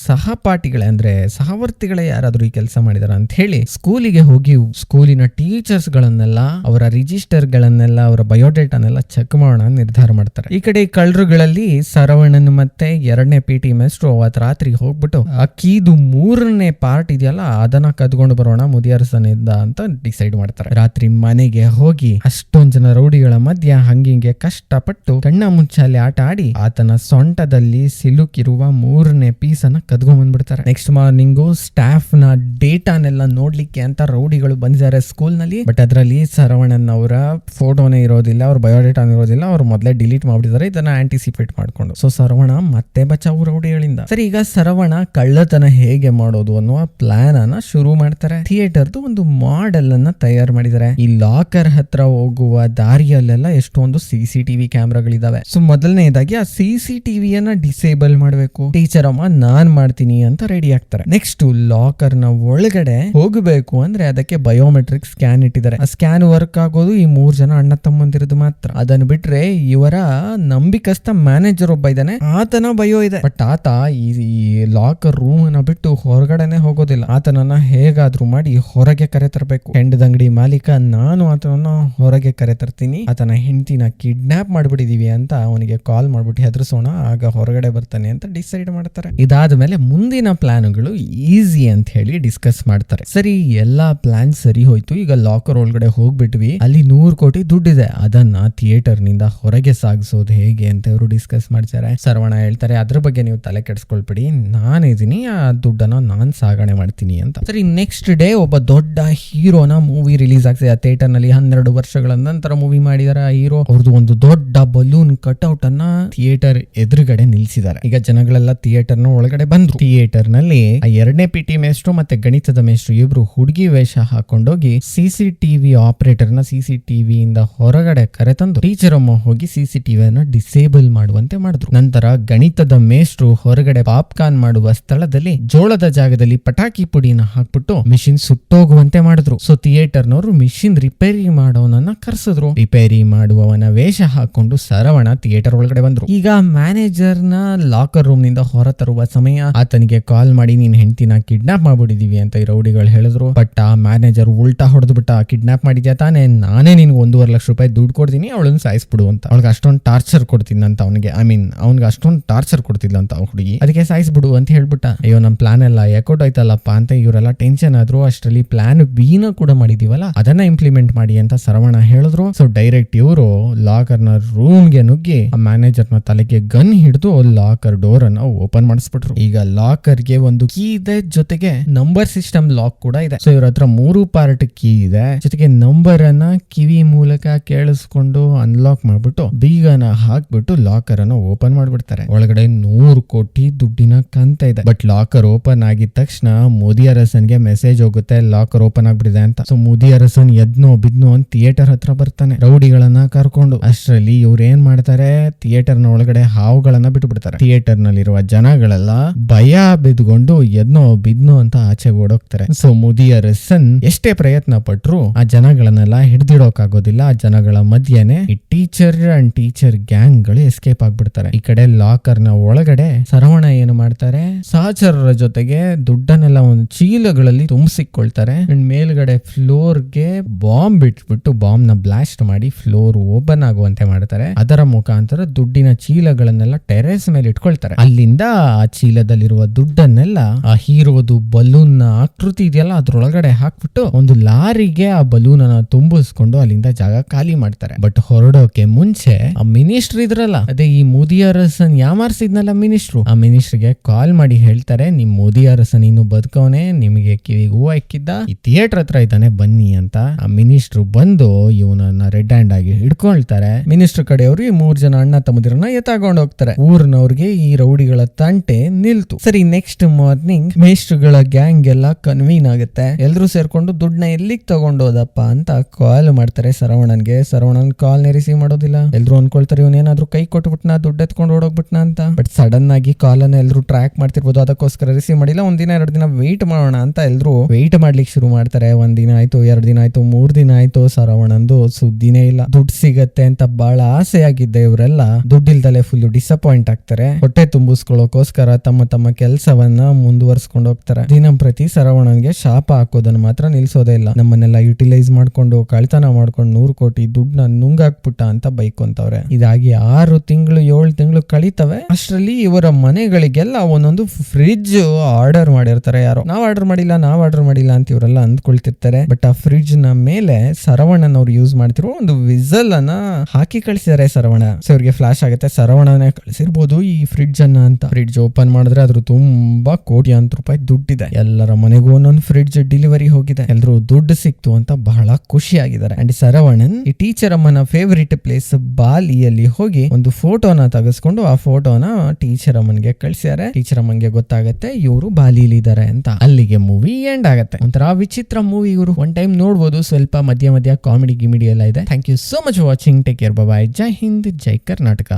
ಸಹಪಾಠಿಗಳೇ ಅಂದ್ರೆ ಸಹವರ್ತಿಗಳೇ ಯಾರಾದ್ರೂ ಈ ಕೆಲಸ ಮಾಡಿದಾರ ಅಂತ ಹೇಳಿ, ಸ್ಕೂಲಿಗೆ ಹೋಗಿ ಸ್ಕೂಲಿನ ಟೀಚರ್ಸ್ ಗಳನ್ನೆಲ್ಲ ಅವರ ರಿಜಿಸ್ಟರ್ ಗಳನ್ನೆಲ್ಲ ಅವರ ಬಯೋಡೇಟಾನೆಲ್ಲ ಚೆಕ್ ಮಾಡೋಣ ನಿರ್ಧಾರ ಮಾಡ್ತಾರೆ. ಈ ಕಡೆ ಕಳ್ಳರುಗಳಲ್ಲಿ ಸರವಣನ್ ಮತ್ತೆ ಎರಡನೇ ಪಿ ಟಿ ಮೆಸ್ಟ್ರು ಅವತ್ ರಾತ್ರಿ ಹೋಗ್ಬಿಟ್ಟು, ಅಕ್ಕಿದು ಕೀದು ಮೂರನೇ ಪಾರ್ಟ್ ಇದೆಯಲ್ಲ, ಅದನ್ನ ಕದ್ಕೊಂಡು ಬರೋಣ ಮುದಿಯರ್ಸನಿಂದ ಅಂತ ಡಿಸೈಡ್ ಮಾಡ್ತಾರೆ. ರಾತ್ರಿ ಮನೆಗೆ ಹೋಗಿ, ಅಷ್ಟೊಂದ್ ಜನ ರೌಡಿಗಳ ಮಧ್ಯ ಹಂಗಿಂಗೆ ಕಷ್ಟಪಟ್ಟು ಕಣ್ಣ ಮುಚ್ಚಾಲೆ ಆಟ ಆಡಿ, ಆತನ ಸೊಂಟದಲ್ಲಿ ಸಿಲುಕಿರುವ ಮೂರನೇ ಪೀಸ್ ಅನ್ನ ಕದ್ಕೊಂಡ್ ಬಂದ್ಬಿಡ್ತಾರೆ. ನೆಕ್ಸ್ಟ್ ಮಾರ್ನಿಂಗು ಸ್ಟಾಫ್ನ ಡೇಟಾನೆಲ್ಲ ನೋಡ್ಲಿಕ್ಕೆ ಅಂತ ರೌಡಿಗಳು ಬಂದಿದ್ದಾರೆ ಸ್ಕೂಲ್ನಲ್ಲಿ ಬಟ್ ಅದರಲ್ಲಿ ಸರವಣನ್ ಅವರ ಫೋಟೋನೇ ಇರೋದಿಲ್ಲ, ಅವ್ರ ಬಯೋಡೇಟಾ ಇರೋದಿಲ್ಲ, ಅವ್ರು ಮೊದಲೇ ಡಿಲೀಟ್ ಮಾಡಿದ್ದಾರೆ ಇದನ್ನ ಆಂಟಿಸಿಪೇಟ್ ಮಾಡ್ಕೊಂಡು. ಸೊ ಸರವಣ ಮತ್ತೆ ಬಚಾವು ರೌಡಿಗಳಿಂದ. ಸರಿ, ಈಗ ಸರವಣ ಕಳ್ಳತನ ಹೇಗೆ ಮಾಡೋದು ಅನ್ನುವ ಪ್ಲಾನ್ ಅನ್ನ ಶುರು ಮಾಡ್ತಾರೆ. ಥಿಯೇಟರ್ದು ಒಂದು ಮಾಡೆಲ್ ಅನ್ನ ತಯಾರು ಮಾಡಿದ್ದಾರೆ. ಈ ಲಾಕರ್ ಹತ್ರ ಹೋಗುವ ದಾರಿಯಲ್ಲೆಲ್ಲ ಎಷ್ಟೊಂದು ಸಿ ಸಿ ಟಿವಿ ಕ್ಯಾಮ್ರಾಗಳಿದಾವೆ. ಸೊ ಮೊದಲನೇದಾಗಿ ಆ ಸಿ ಸಿ ಟಿವಿಯನ್ನ ಡಿಸೇಬಲ್ ಮಾಡಬೇಕು. ಟೀಚರ್ ಅಮ್ಮ ನಾನ್ ಮಾಡ್ತೀನಿ ಅಂತ ರೆಡಿ ಆಗ್ತಾರೆ. ನೆಕ್ಸ್ಟ್ ಲಾಕರ್ನ ಒಳಗಡೆ ಹೋಗಬೇಕು ಅಂದ್ರೆ ಅದಕ್ಕೆ ಬಯೋಮೆಟ್ರಿಕ್ ಸ್ಕ್ಯಾನ್ ಇಟ್ಟಿದ್ದಾರೆ. ಆ ಸ್ಕ್ಯಾನ್ ವರ್ಕ್ ಆಗೋದು ಈ ಮೂರ್ ಜನ ಅಣ್ಣ ತಮ್ಮಂದಿರದು ಮಾತ್ರ. ಅದನ್ನ ಬಿಟ್ರೆ ಇವರ ನಂಬಿಕಸ್ಥ ಮ್ಯಾನೇಜರ್ ಒಬ್ಬ ಇದ್ದಾನೆ. ಆತನ ಬಯೋ ಇದೆ. ಬಟ್ ಆತ ಈ ಲಾಕರ್ ರೂಮ್ ಅನ್ನ ಬಿಟ್ಟು ಹೊರಗಡೆನೆ ಹೋಗೋದಿಲ್ಲ. ಆತನನ್ನ ಹೇಗಾದ್ರೂ ಮಾಡಿ ಹೊರಗೆ ಕರೆ ತರಬೇಕು. ಹೆಂಡದಂಗಡಿ ಮಾಲೀಕ, ನಾನು ಆತನನ್ನ ಹೊರಗೆ ಕರೆ ತರ್ತೀನಿ. ಆತನ ಹೆಂಡತಿನ ಕಿಡ್ನಾಪ್ ಮಾಡ್ಬಿಟ್ಟಿದೀವಿ ಅಂತ ಅವನಿಗೆ ಕಾಲ್ ಮಾಡ್ಬಿಟ್ಟು ಹೆದರ್ಸೋಣ, ಆಗ ಹೊರಗಡೆ ಬರ್ತಾನೆ ಅಂತ ಡಿಸೈಡ್ ಮಾಡ್ತಾರೆ. ಇದಾದ ಮೇಲೆ ಮುಂದಿನ ಪ್ಲಾನ್ಗಳು ಈಸಿ ಅಂತ ಹೇಳಿ ಡಿಸ್ಕಸ್ ಮಾಡ್ತಾರೆ. ಸರಿ, ಎಲ್ಲಾ ಪ್ಲಾನ್ ಸರಿ ಹೋಯ್ತು. ಈಗ ಲಾಕರ್ ಒಳಗಡೆ ಹೋಗ್ಬಿಟ್ವಿ. ಅಲ್ಲಿ ನೂರ್ ಕೋಟಿ ದುಡ್ಡಿದೆ. ಅದನ್ನ ಥಿಯೇಟರ್ನಿಂದ ಹೊರಗೆ ಸಾಗಿಸೋದು ಹೇಗೆ ಅಂತ ಇವರು ಡಿಸ್ಕಸ್ ಮಾಡ್ತಾರೆ. ಸರ್ವಣ ಹೇಳ್ತಾರೆ, ಅದ್ರ ಬಗ್ಗೆ ನೀವು ತಲೆ ಕೆಡಿಸ್ಕೊಳ್ಬಿಡಿ. ನಾನಿದೀನಿ ಆ ದುಡ್ಡನ್ನ ನಾನ್ ಸಾಗಣೆ ಮಾಡ್ತೀನಿ ಅಂತ. ಸರಿ ನೆಕ್ಸ್ಟ್ ಡೇ ಒಬ್ಬ ದೊಡ್ಡ ಹೀರೋನ ಮೂವಿ ರಿಲೀಸ್ ಆಗ್ತಿದೆ. ಆ ಥಿಯೇಟರ್ನಲ್ಲಿ ಹನ್ನೆರಡು ವರ್ಷಗಳ ನಂತರ ಮೂವಿ ಮಾಡಿದಾರೆ ಆ ಹೀರೋ. ಅವ್ರದ್ದು ಒಂದು ದೊಡ್ಡ ಬಲೂನ್ ಕಟ್ಔಟ್ ಅನ್ನ ಥಿಯೇಟರ್ ಎದುರುಗಡೆ ನಿಲ್ಸಿದ್ದಾರೆ. ಈಗ ಜನಗಳೆಲ್ಲ ಥಿಯೇಟರ್ನ ಒಳಗಡೆ ಬಂದ್ರು. ಥಿಯೇಟರ್ನಲ್ಲಿ ಆ ಎರಡನೇ ಪಿಟಿ ಮೇಸ್ಟ್ರು ಮತ್ತೆ ಗಣಿತದ ಮೇಸ್ಟ್ರು ಇಬ್ರು ಹುಡುಗಿ ವೇಷ ಹಾಕೊಂಡೋಗಿ ಸಿಸಿ ಟಿವಿ ಆಪರೇಟರ್ನ ಸಿಸಿ ಟಿವಿಯಿಂದ ಹೊರಗಡೆ ಕರೆತಂದು ಟೀಚರ್ ಅಮ್ಮ ಹೋಗಿ ಸಿಸಿ ಟಿವಿಯನ್ನ ಡಿಸೇಬಲ್ ಮಾಡುವಂತೆ ಮಾಡಿದ್ರು. ನಂತರ ಗಣಿತದ ಮೇಸ್ಟ್ರು ಹೊರಗಡೆ ಪಾಪ್ಕಾರ್ನ್ ಮಾಡುವ ಸ್ಥಳದಲ್ಲಿ ಜೋಳದ ಜಾಗದಲ್ಲಿ ಪಟಾಕಿ ಪುಡಿನ ಹಾಕ್ಬಿಟ್ಟು ಮಿಷಿನ್ ಸುಟ್ಟೋಗುವಂತೆ ಮಾಡಿದ್ರು. ಸೊ ಥಿಯೇಟರ್ನವರು ಮಿಷಿನ್ ರಿಪೇರಿ ಮಾಡೋನನ್ನ ಕರೆಸಿದ್ರು. ರಿಪೇರಿ ಮಾಡುವವನ ವೇಷ ಹಾಕೊಂಡು ಸರವಣ ಥಿಯೇಟರ್ ಒಳಗಡೆ ಬಂದ್ರು. ಈಗ ಮ್ಯಾನೇಜರ್ನ ಲಾಕರ್ ರೂಮ್ನಿಂದ ಹೊರ ತರುವ ಸಮಯ. ಆತನಿಗೆ ಕಾಲ್ ಮಾಡಿ, ನೀನ್ ಹೆಂಡತಿನ ಕಿಡ್ನಾಪ್ ಮಾಡ್ಬಿಟ್ಟಿದೀವಿ ಅಂತ ಈ ಹೇಳಿದ್ರು. ಬಟ್ ಆ ಮ್ಯಾನೇಜರ್ ಉಲ್ಟಾ ಹೊಡೆದು ಬಿಟ್ಟ ಕಿಡ್ನಾಪ್ ಮಾಡಿದ್ಯಾ ತಾನೇ? ನಾನೇ ನಿನ್ಗೆ ಒಂದೂವರೆ ಲಕ್ಷ ರೂಪಾಯಿ ದುಡ್ಡು ಕೊಡ್ತೀನಿ, ಅವಳನ್ನ ಸಾಯಿಸ್ಬಿಡು ಅಂತ. ಅವಳಿಗೆ ಅಷ್ಟೊಂದು ಟಾರ್ಚರ್ ಕೊಡ್ತೀನಿ ಅಂತ ಅವನಿಗೆ. ಐ ಮೀನ್ ಅವ್ನಿಗೆ ಅಷ್ಟೊಂದು ಟಾರ್ಚರ್ ಕೊಡ್ತಿಲ್ಲ ಅಂತ ಹುಡುಗಿ. ಅದಕ್ಕೆ ಸಾಯಿಸ್ಬಿಡು ಅಂತ ಹೇಳ್ಬಿಟ್ಟ. ಅಯ್ಯೋ ನಮ್ ಪ್ಲಾನ್ ಎಲ್ಲ ಎಕೋಟ್ ಆಯ್ತಲ್ಲಪ್ಪ ಅಂತ ಇವರೆಲ್ಲ ಟೆನ್ಷನ್ ಆದ್ರು. ಅಷ್ಟರಲ್ಲಿ ಪ್ಲಾನ್ ಬಿನ ಕೂಡ ಮಾಡಿದೀವಲ್ಲ? ಅದನ್ನ ಇಂಪ್ಲಿಮೆಂಟ್ ಮಾಡಿ ಅಂತ ಸರವಣ ಹೇಳಿದ್ರು. ಸೊ ಡೈರೆಕ್ಟ್ ಇವರು ಲಾಕರ್ನ ರೂಮ್ಗೆ ನುಗ್ಗಿ, ಆ ಮ್ಯಾನೇಜರ್ನ ತಲೆಗೆ ಗನ್ ಹಿಡಿದು ಲಾಕರ್ ಡೋರ್ ಅನ್ನ ಓಪನ್ ಮಾಡಿಸ್ಬಿಟ್ರು. ಈಗ ಲಾಕರ್ಗೆ ಒಂದು ಕೀ ಇದೆ ಜೊತೆಗೆ ನಂಬರ್ ಸಿಸ್ಟಮ್ ಲಾಕ್ ಕೂಡ ಇದೆ. ಸೊ ಇವ್ರ ಹತ್ರ ಮೂರು ಪಾರ್ಟ್ ಕೀ ಇದೆ. ಜೊತೆಗೆ ನಂಬರ್ ಅನ್ನ ಕಿವಿ ಮೂಲಕ ಕೇಳಿಸ್ಕೊಂಡು ಅನ್ಲಾಕ್ ಮಾಡ್ಬಿಟ್ಟು ಬೀಗನ ಹಾಕ್ಬಿಟ್ಟು ಲಾಕರ್ ಅನ್ನ ಓಪನ್ ಮಾಡ್ಬಿಡ್ತಾರೆ. ಒಳಗಡೆ ನೂರು ಕೋಟಿ ದುಡ್ಡಿನ ಕಂತ ಇದೆ. ಬಟ್ ಲಾಕರ್ ಓಪನ್ ಆಗಿದ ತಕ್ಷಣ ಮೋದಿ ಅರಸನ್ಗೆ ಮೆಸೇಜ್ ಹೋಗುತ್ತೆ ಲಾಕರ್ ಓಪನ್ ಆಗ್ಬಿಟ್ಟಿದೆ ಅಂತ. ಸೊ ಮೋದಿ ಅರಸನ್ ಎದ್ನೋ ಬಿದ್ನೋ ಅಂತ ಥಿಯೇಟರ್ ಹತ್ರ ಬರ್ತಾನೆ. ರೌಡಿಗಳನ್ನ ಕರ್ಕೊಂಡು ಅಷ್ಟರಲ್ಲಿ ಇವ್ರು ಏನ್ ಮಾಡ್ತಾರೆ? ಥಿಯೇಟರ್ನ ಒಳಗಡೆ ಹಾವುಗಳನ್ನ ಬಿಟ್ಟು ಬಿಡ್ತಾರೆ ಥಿಯೇಟರ್ ನಲ್ಲಿರುವ ಜನಗಳೆಲ್ಲ ಭಯ ಬಿದ್ಕೊಂಡು ಎದ್ನೋ ಬಿದ್ನೋ ಅಂತ ಆಚೆ ಓಡೋಗ್ತಾರೆ. ಸೊ ಮೋದಿ ಅರಸನ್ ಎಷ್ಟೇ ಪ್ರಯತ್ನ ಪಟ್ರು ಆ ಜನಗಳನ್ನೆಲ್ಲ ಹಿಡಿದಿಡೋಕಾಗೋದಿಲ್ಲ. ಆ ಜನಗಳ ಮಧ್ಯೆನೆ ಈ ಟೀಚರ್ ಅಂಡ್ ಟೀಚರ್ ಗ್ಯಾಂಗ್ಗಳು ಎಸ್ಕೇಪ್ ಆಗ್ಬಿಡ್ತಾರೆ. ಈ ಕಡೆ ಲಾಕರ್ನ ಒಳಗಡೆ ಸರವಣ ಏನು ಮಾಡ್ತಾರೆ? ಸಹಚರರ ಜೊತೆಗೆ ದುಡ್ಡನ್ನೆಲ್ಲ ಒಂದು ಚೀಲಗಳಲ್ಲಿ ತುಂಬಿಸಿಕೊಳ್ತಾರೆ. ಅಂಡ್ ಮೇಲ್ಗಡೆ ಫ್ಲೋರ್ಗೆ ಬಾಂಬ್ ಬಿಟ್ಬಿಟ್ಟು ಬಾಂಬ್ನ ಬ್ಲಾಸ್ಟ್ ಮಾಡಿ ಫ್ಲೋರ್ ಓಪನ್ ಆಗುವಂತೆ ಮಾಡ್ತಾರೆ. ಅದರ ಮುಖಾಂತರ ದುಡ್ಡಿನ ಚೀಲಗಳನ್ನೆಲ್ಲ ಟೆರೆಸ್ ಮೇಲೆ ಇಟ್ಕೊಳ್ತಾರೆ. ಅಲ್ಲಿಂದ ಆ ಚೀಲದಲ್ಲಿರುವ ದುಡ್ಡನ್ನೆಲ್ಲ ಆ ಹೀರೋದು ಬಲೂನ್ನ ಆಕೃತಿ ಇದೆಯಲ್ಲ ಅದ್ರೊಳಗಡೆ ಹಾಕ್ಬಿಟ್ಟು ಒಂದು ಲಾರಿಗೆ ಆ ಬಲೂನ್ ಅನ್ನ ತುಂಬಿಸ್ಕೊಂಡು ಅಲ್ಲಿಂದ ಜಾಗ ಖಾಲಿ ಮಾಡ್ತಾರೆ. ಬಟ್ ಹೊರಡೋಕೆ ಮುಂಚೆ ಆ ಮಿನಿಸ್ಟರ್ ಇದ್ರಲ್ಲ, ಅದೇ ಈ ಮೋದಿ ಅರಸನ್ ಯಾಮಾರ್ಸಿದ್ನಲ್ಲ ಮಿನಿಸ್ಟ್ರು? ಆ ಮಿನಿಸ್ಟರ್ಗೆ ಕಾಲ್ ಮಾಡಿ ಹೇಳ್ತಾರೆ, ನಿಮ್ ಮೋದಿ ಅರಸನ್ ಇನ್ನು ಬದುಕವನೆ, ನಿಮಗೆ ಕಿವಿಗೆ ಹೂವು ಇಕ್ಕಿದ್ದ ಈ ಥಿಯೇಟರ್ ಹತ್ರ ಇದ್ದಾನೆ, ಬನ್ನಿ ಅಂತ ಆ ಮಿನಿಸ್ಟ್ರು ಬಂದು ಇವನನ್ನ ರೆಡ್ ಹ್ಯಾಂಡ್ ಆಗಿ ಹಿಡ್ಕೊಳ್ತಾರೆ. ಮಿನಿಸ್ಟರ್ ಕಡೆಯವರು ಈ ಮೂರ್ ಜನ ಅಣ್ಣ ತಮ್ಮದಿರನ್ನ ಎತ್ತಾಕೊಂಡು ಹೋಗ್ತಾರೆ. ಊರಿನವ್ರಿಗೆ ಈ ರೌಡಿಗಳ ತಂಟೆ ನಿಲ್ತು. ಸರಿ ನೆಕ್ಸ್ಟ್ ಮಾರ್ನಿಂಗ್ ಮೇಸ್ಟ್ರುಗಳ ಗ್ಯಾಂಗ್ ಎಲ್ಲ ಕನ್ವಿ ಆಗುತ್ತೆ ಎಲ್ರು ಸೇರ್ಕೊಂಡು ದುಡ್ಡನ್ನ ಎಲ್ಲಿಗ್ ತಗೊಂಡೋದಪ್ಪ ಅಂತ ಕಾಲ್ ಮಾಡ್ತಾರೆ ಸರವಣನ್ಗೆ ಸರವಣನ್ ಕಾಲ್ ನೇ ರಿಸೀವ್ ಮಾಡೋದಿಲ್ಲ. ಎಲ್ರು ಅನ್ಕೊಳ್ತಾರೆ ಇವನೇನಾದ್ರೂ ಕೈ ಕೊಟ್ಬಿಟ್ನಾ, ದುಡ್ಡು ಎತ್ಕೊಂಡು ಓಡೋಗ್ಬಿಟ್ನಾ ಅಂತ. ಬಟ್ ಸಡನ್ ಆಗಿ ಕಾಲ್ ಅನ್ನ ಎಲ್ರು ಟ್ರ್ಯಾಕ್ ಮಾಡ್ತಿರ್ಬೋದು. ಅದಕ್ಕೋಸ್ಕರ ರಿಸೀವ್ ಮಾಡಿಲ್ಲ. ಒಂದಿನ ಎರಡು ದಿನ ವೆಯ್ಟ್ ಮಾಡೋಣ ಅಂತ ಎಲ್ರು ವೆಯ್ಟ್ ಮಾಡ್ಲಿಕ್ಕೆ ಶುರು ಮಾಡ್ತಾರೆ. ಒಂದ್ ದಿನ ಆಯ್ತು, ಎರಡ್ ದಿನ ಆಯ್ತು, ಮೂರ್ ದಿನ ಆಯ್ತು ಸರವಣಂದು ಸುದ್ದಿನೇ ಇಲ್ಲ. ದುಡ್ಡು ಸಿಗತ್ತೆ ಅಂತ ಬಹಳ ಆಸೆ ಆಗಿದ್ದೆ ಇವರೆಲ್ಲ ದುಡ್ಡಿಲ್ದಲೆ ಫುಲ್ ಡಿಸಪಾಯಿಂಟ್ ಆಗ್ತಾರೆ. ಹೊಟ್ಟೆ ತುಂಬಿಸ್ಕೊಳ್ಳೋಕೋಸ್ಕರ ತಮ್ಮ ತಮ್ಮ ಕೆಲಸವನ್ನ ಮುಂದುವರ್ಸ್ಕೊಂಡು ಹೋಗ್ತಾರೆ. ದಿನಂಪ್ರತಿ ಸರವಣನ್ಗೆ ಶಾಪ ಹಾಕೋದನ್ನ ಮಾತ್ರ ನಿಲ್ಸೋದೇ ಇಲ್ಲ. ನಮ್ಮನ್ನೆಲ್ಲ ಯುಟಿಲೈಸ್ ಮಾಡ್ಕೊಂಡು ಕಳ್ತನ ಮಾಡ್ಕೊಂಡು ನೂರು ಕೋಟಿ ದುಡ್ಡನ್ನ ನುಂಗಾಕ್ಬಿಟ್ಟ ಅಂತ ಬೈಕೊಂತವ್ರೆ. ಇದಾಗಿ ಆರು ತಿಂಗಳು, ಏಳು ತಿಂಗಳು ಕಳೀತವೆ. ಅಷ್ಟರಲ್ಲಿ ಇವರ ಮನೆಗಳಿಗೆಲ್ಲ ಒಂದೊಂದು ಫ್ರಿಡ್ಜ್ ಆರ್ಡರ್ ಮಾಡಿರ್ತಾರೆ ಯಾರೋ. ನಾವ್ ಆರ್ಡರ್ ಮಾಡಿಲ್ಲ, ನಾವ್ ಆರ್ಡರ್ ಮಾಡಿಲ್ಲ ಅಂತ ಇವರೆಲ್ಲ ಅಂದ್ಕೊಳ್ತಿರ್ತಾರೆ. ಬಟ್ ಆ ಫ್ರಿಡ್ಜ್ನ ಮೇಲೆ ಸರವಣನ್ ಅವ್ರು ಯೂಸ್ ಮಾಡ್ತಿರೋ ಒಂದು ವಿಸಲ್ ಅನ್ನ ಹಾಕಿ ಕಳಿಸಿದ್ದಾರೆ ಸರವಣ. ಸೊ ಇವ್ರಿಗೆ ಫ್ಲಾಶ್ ಆಗುತ್ತೆ. ಸರವಣನೇ ಕಳಿಸಿರ್ಬೋದು ಈ ಫ್ರಿಡ್ಜ್ ಅನ್ನ ಅಂತ. ಫ್ರಿಡ್ಜ್ ಓಪನ್ ಮಾಡಿದ್ರೆ ಅದ್ರ ತುಂಬಾ ಕೋಟ್ಯಾಂತರ ರೂಪಾಯಿ ದುಡ್ಡಿದೆ. ಎಲ್ಲರ ಮನೆಗೂ ಒಂದೊಂದು ಫ್ರಿಡ್ಜ್ ಡೆಲಿವರಿ ಹೋಗಿದೆ. ಎಲ್ಲರೂ ದುಡ್ಡು ಸಿಕ್ತು ಅಂತ ಬಹಳ ಖುಷಿ ಆಗಿದ್ದಾರೆ ಅಂಡ್ ಸರವಣನ್ ಈ ಟೀಚರ್ ಅಮ್ಮನ ಫೇವರಿಟ್ ಪ್ಲೇಸ್ ಬಾಲಿಯಲ್ಲಿ ಹೋಗಿ ಒಂದು ಫೋಟೋನ ತೆಗೆಸ್ಕೊಂಡು ಆ ಫೋಟೋನ ಟೀಚರ್ ಅಮ್ಮನ್ಗೆ ಕಳ್ಸಿದ್ದಾರೆ ಟೀಚರ್ ಅಮ್ಮನ್ಗೆ ಗೊತ್ತಾಗತ್ತೆ ಇವರು ಬಾಲಿಲಿ ಇದ್ದಾರೆ ಅಂತ. ಅಲ್ಲಿಗೆ ಮೂವಿ ಎಂಡ್ ಆಗತ್ತೆ. ಒಂಥರ ವಿಚಿತ್ರ ಮೂವಿ ಇವರು. ಒನ್ ಟೈಮ್ ನೋಡ್ಬೋದು, ಸ್ವಲ್ಪ ಮಧ್ಯ ಮಧ್ಯ ಕಾಮಿಡಿ ಗಿಮಿಡಿ ಎಲ್ಲ ಇದೆ. Thank you so much watching take care bye ಜೈ ಹಿಂದ್ ಜೈ ಕರ್ನಾಟಕ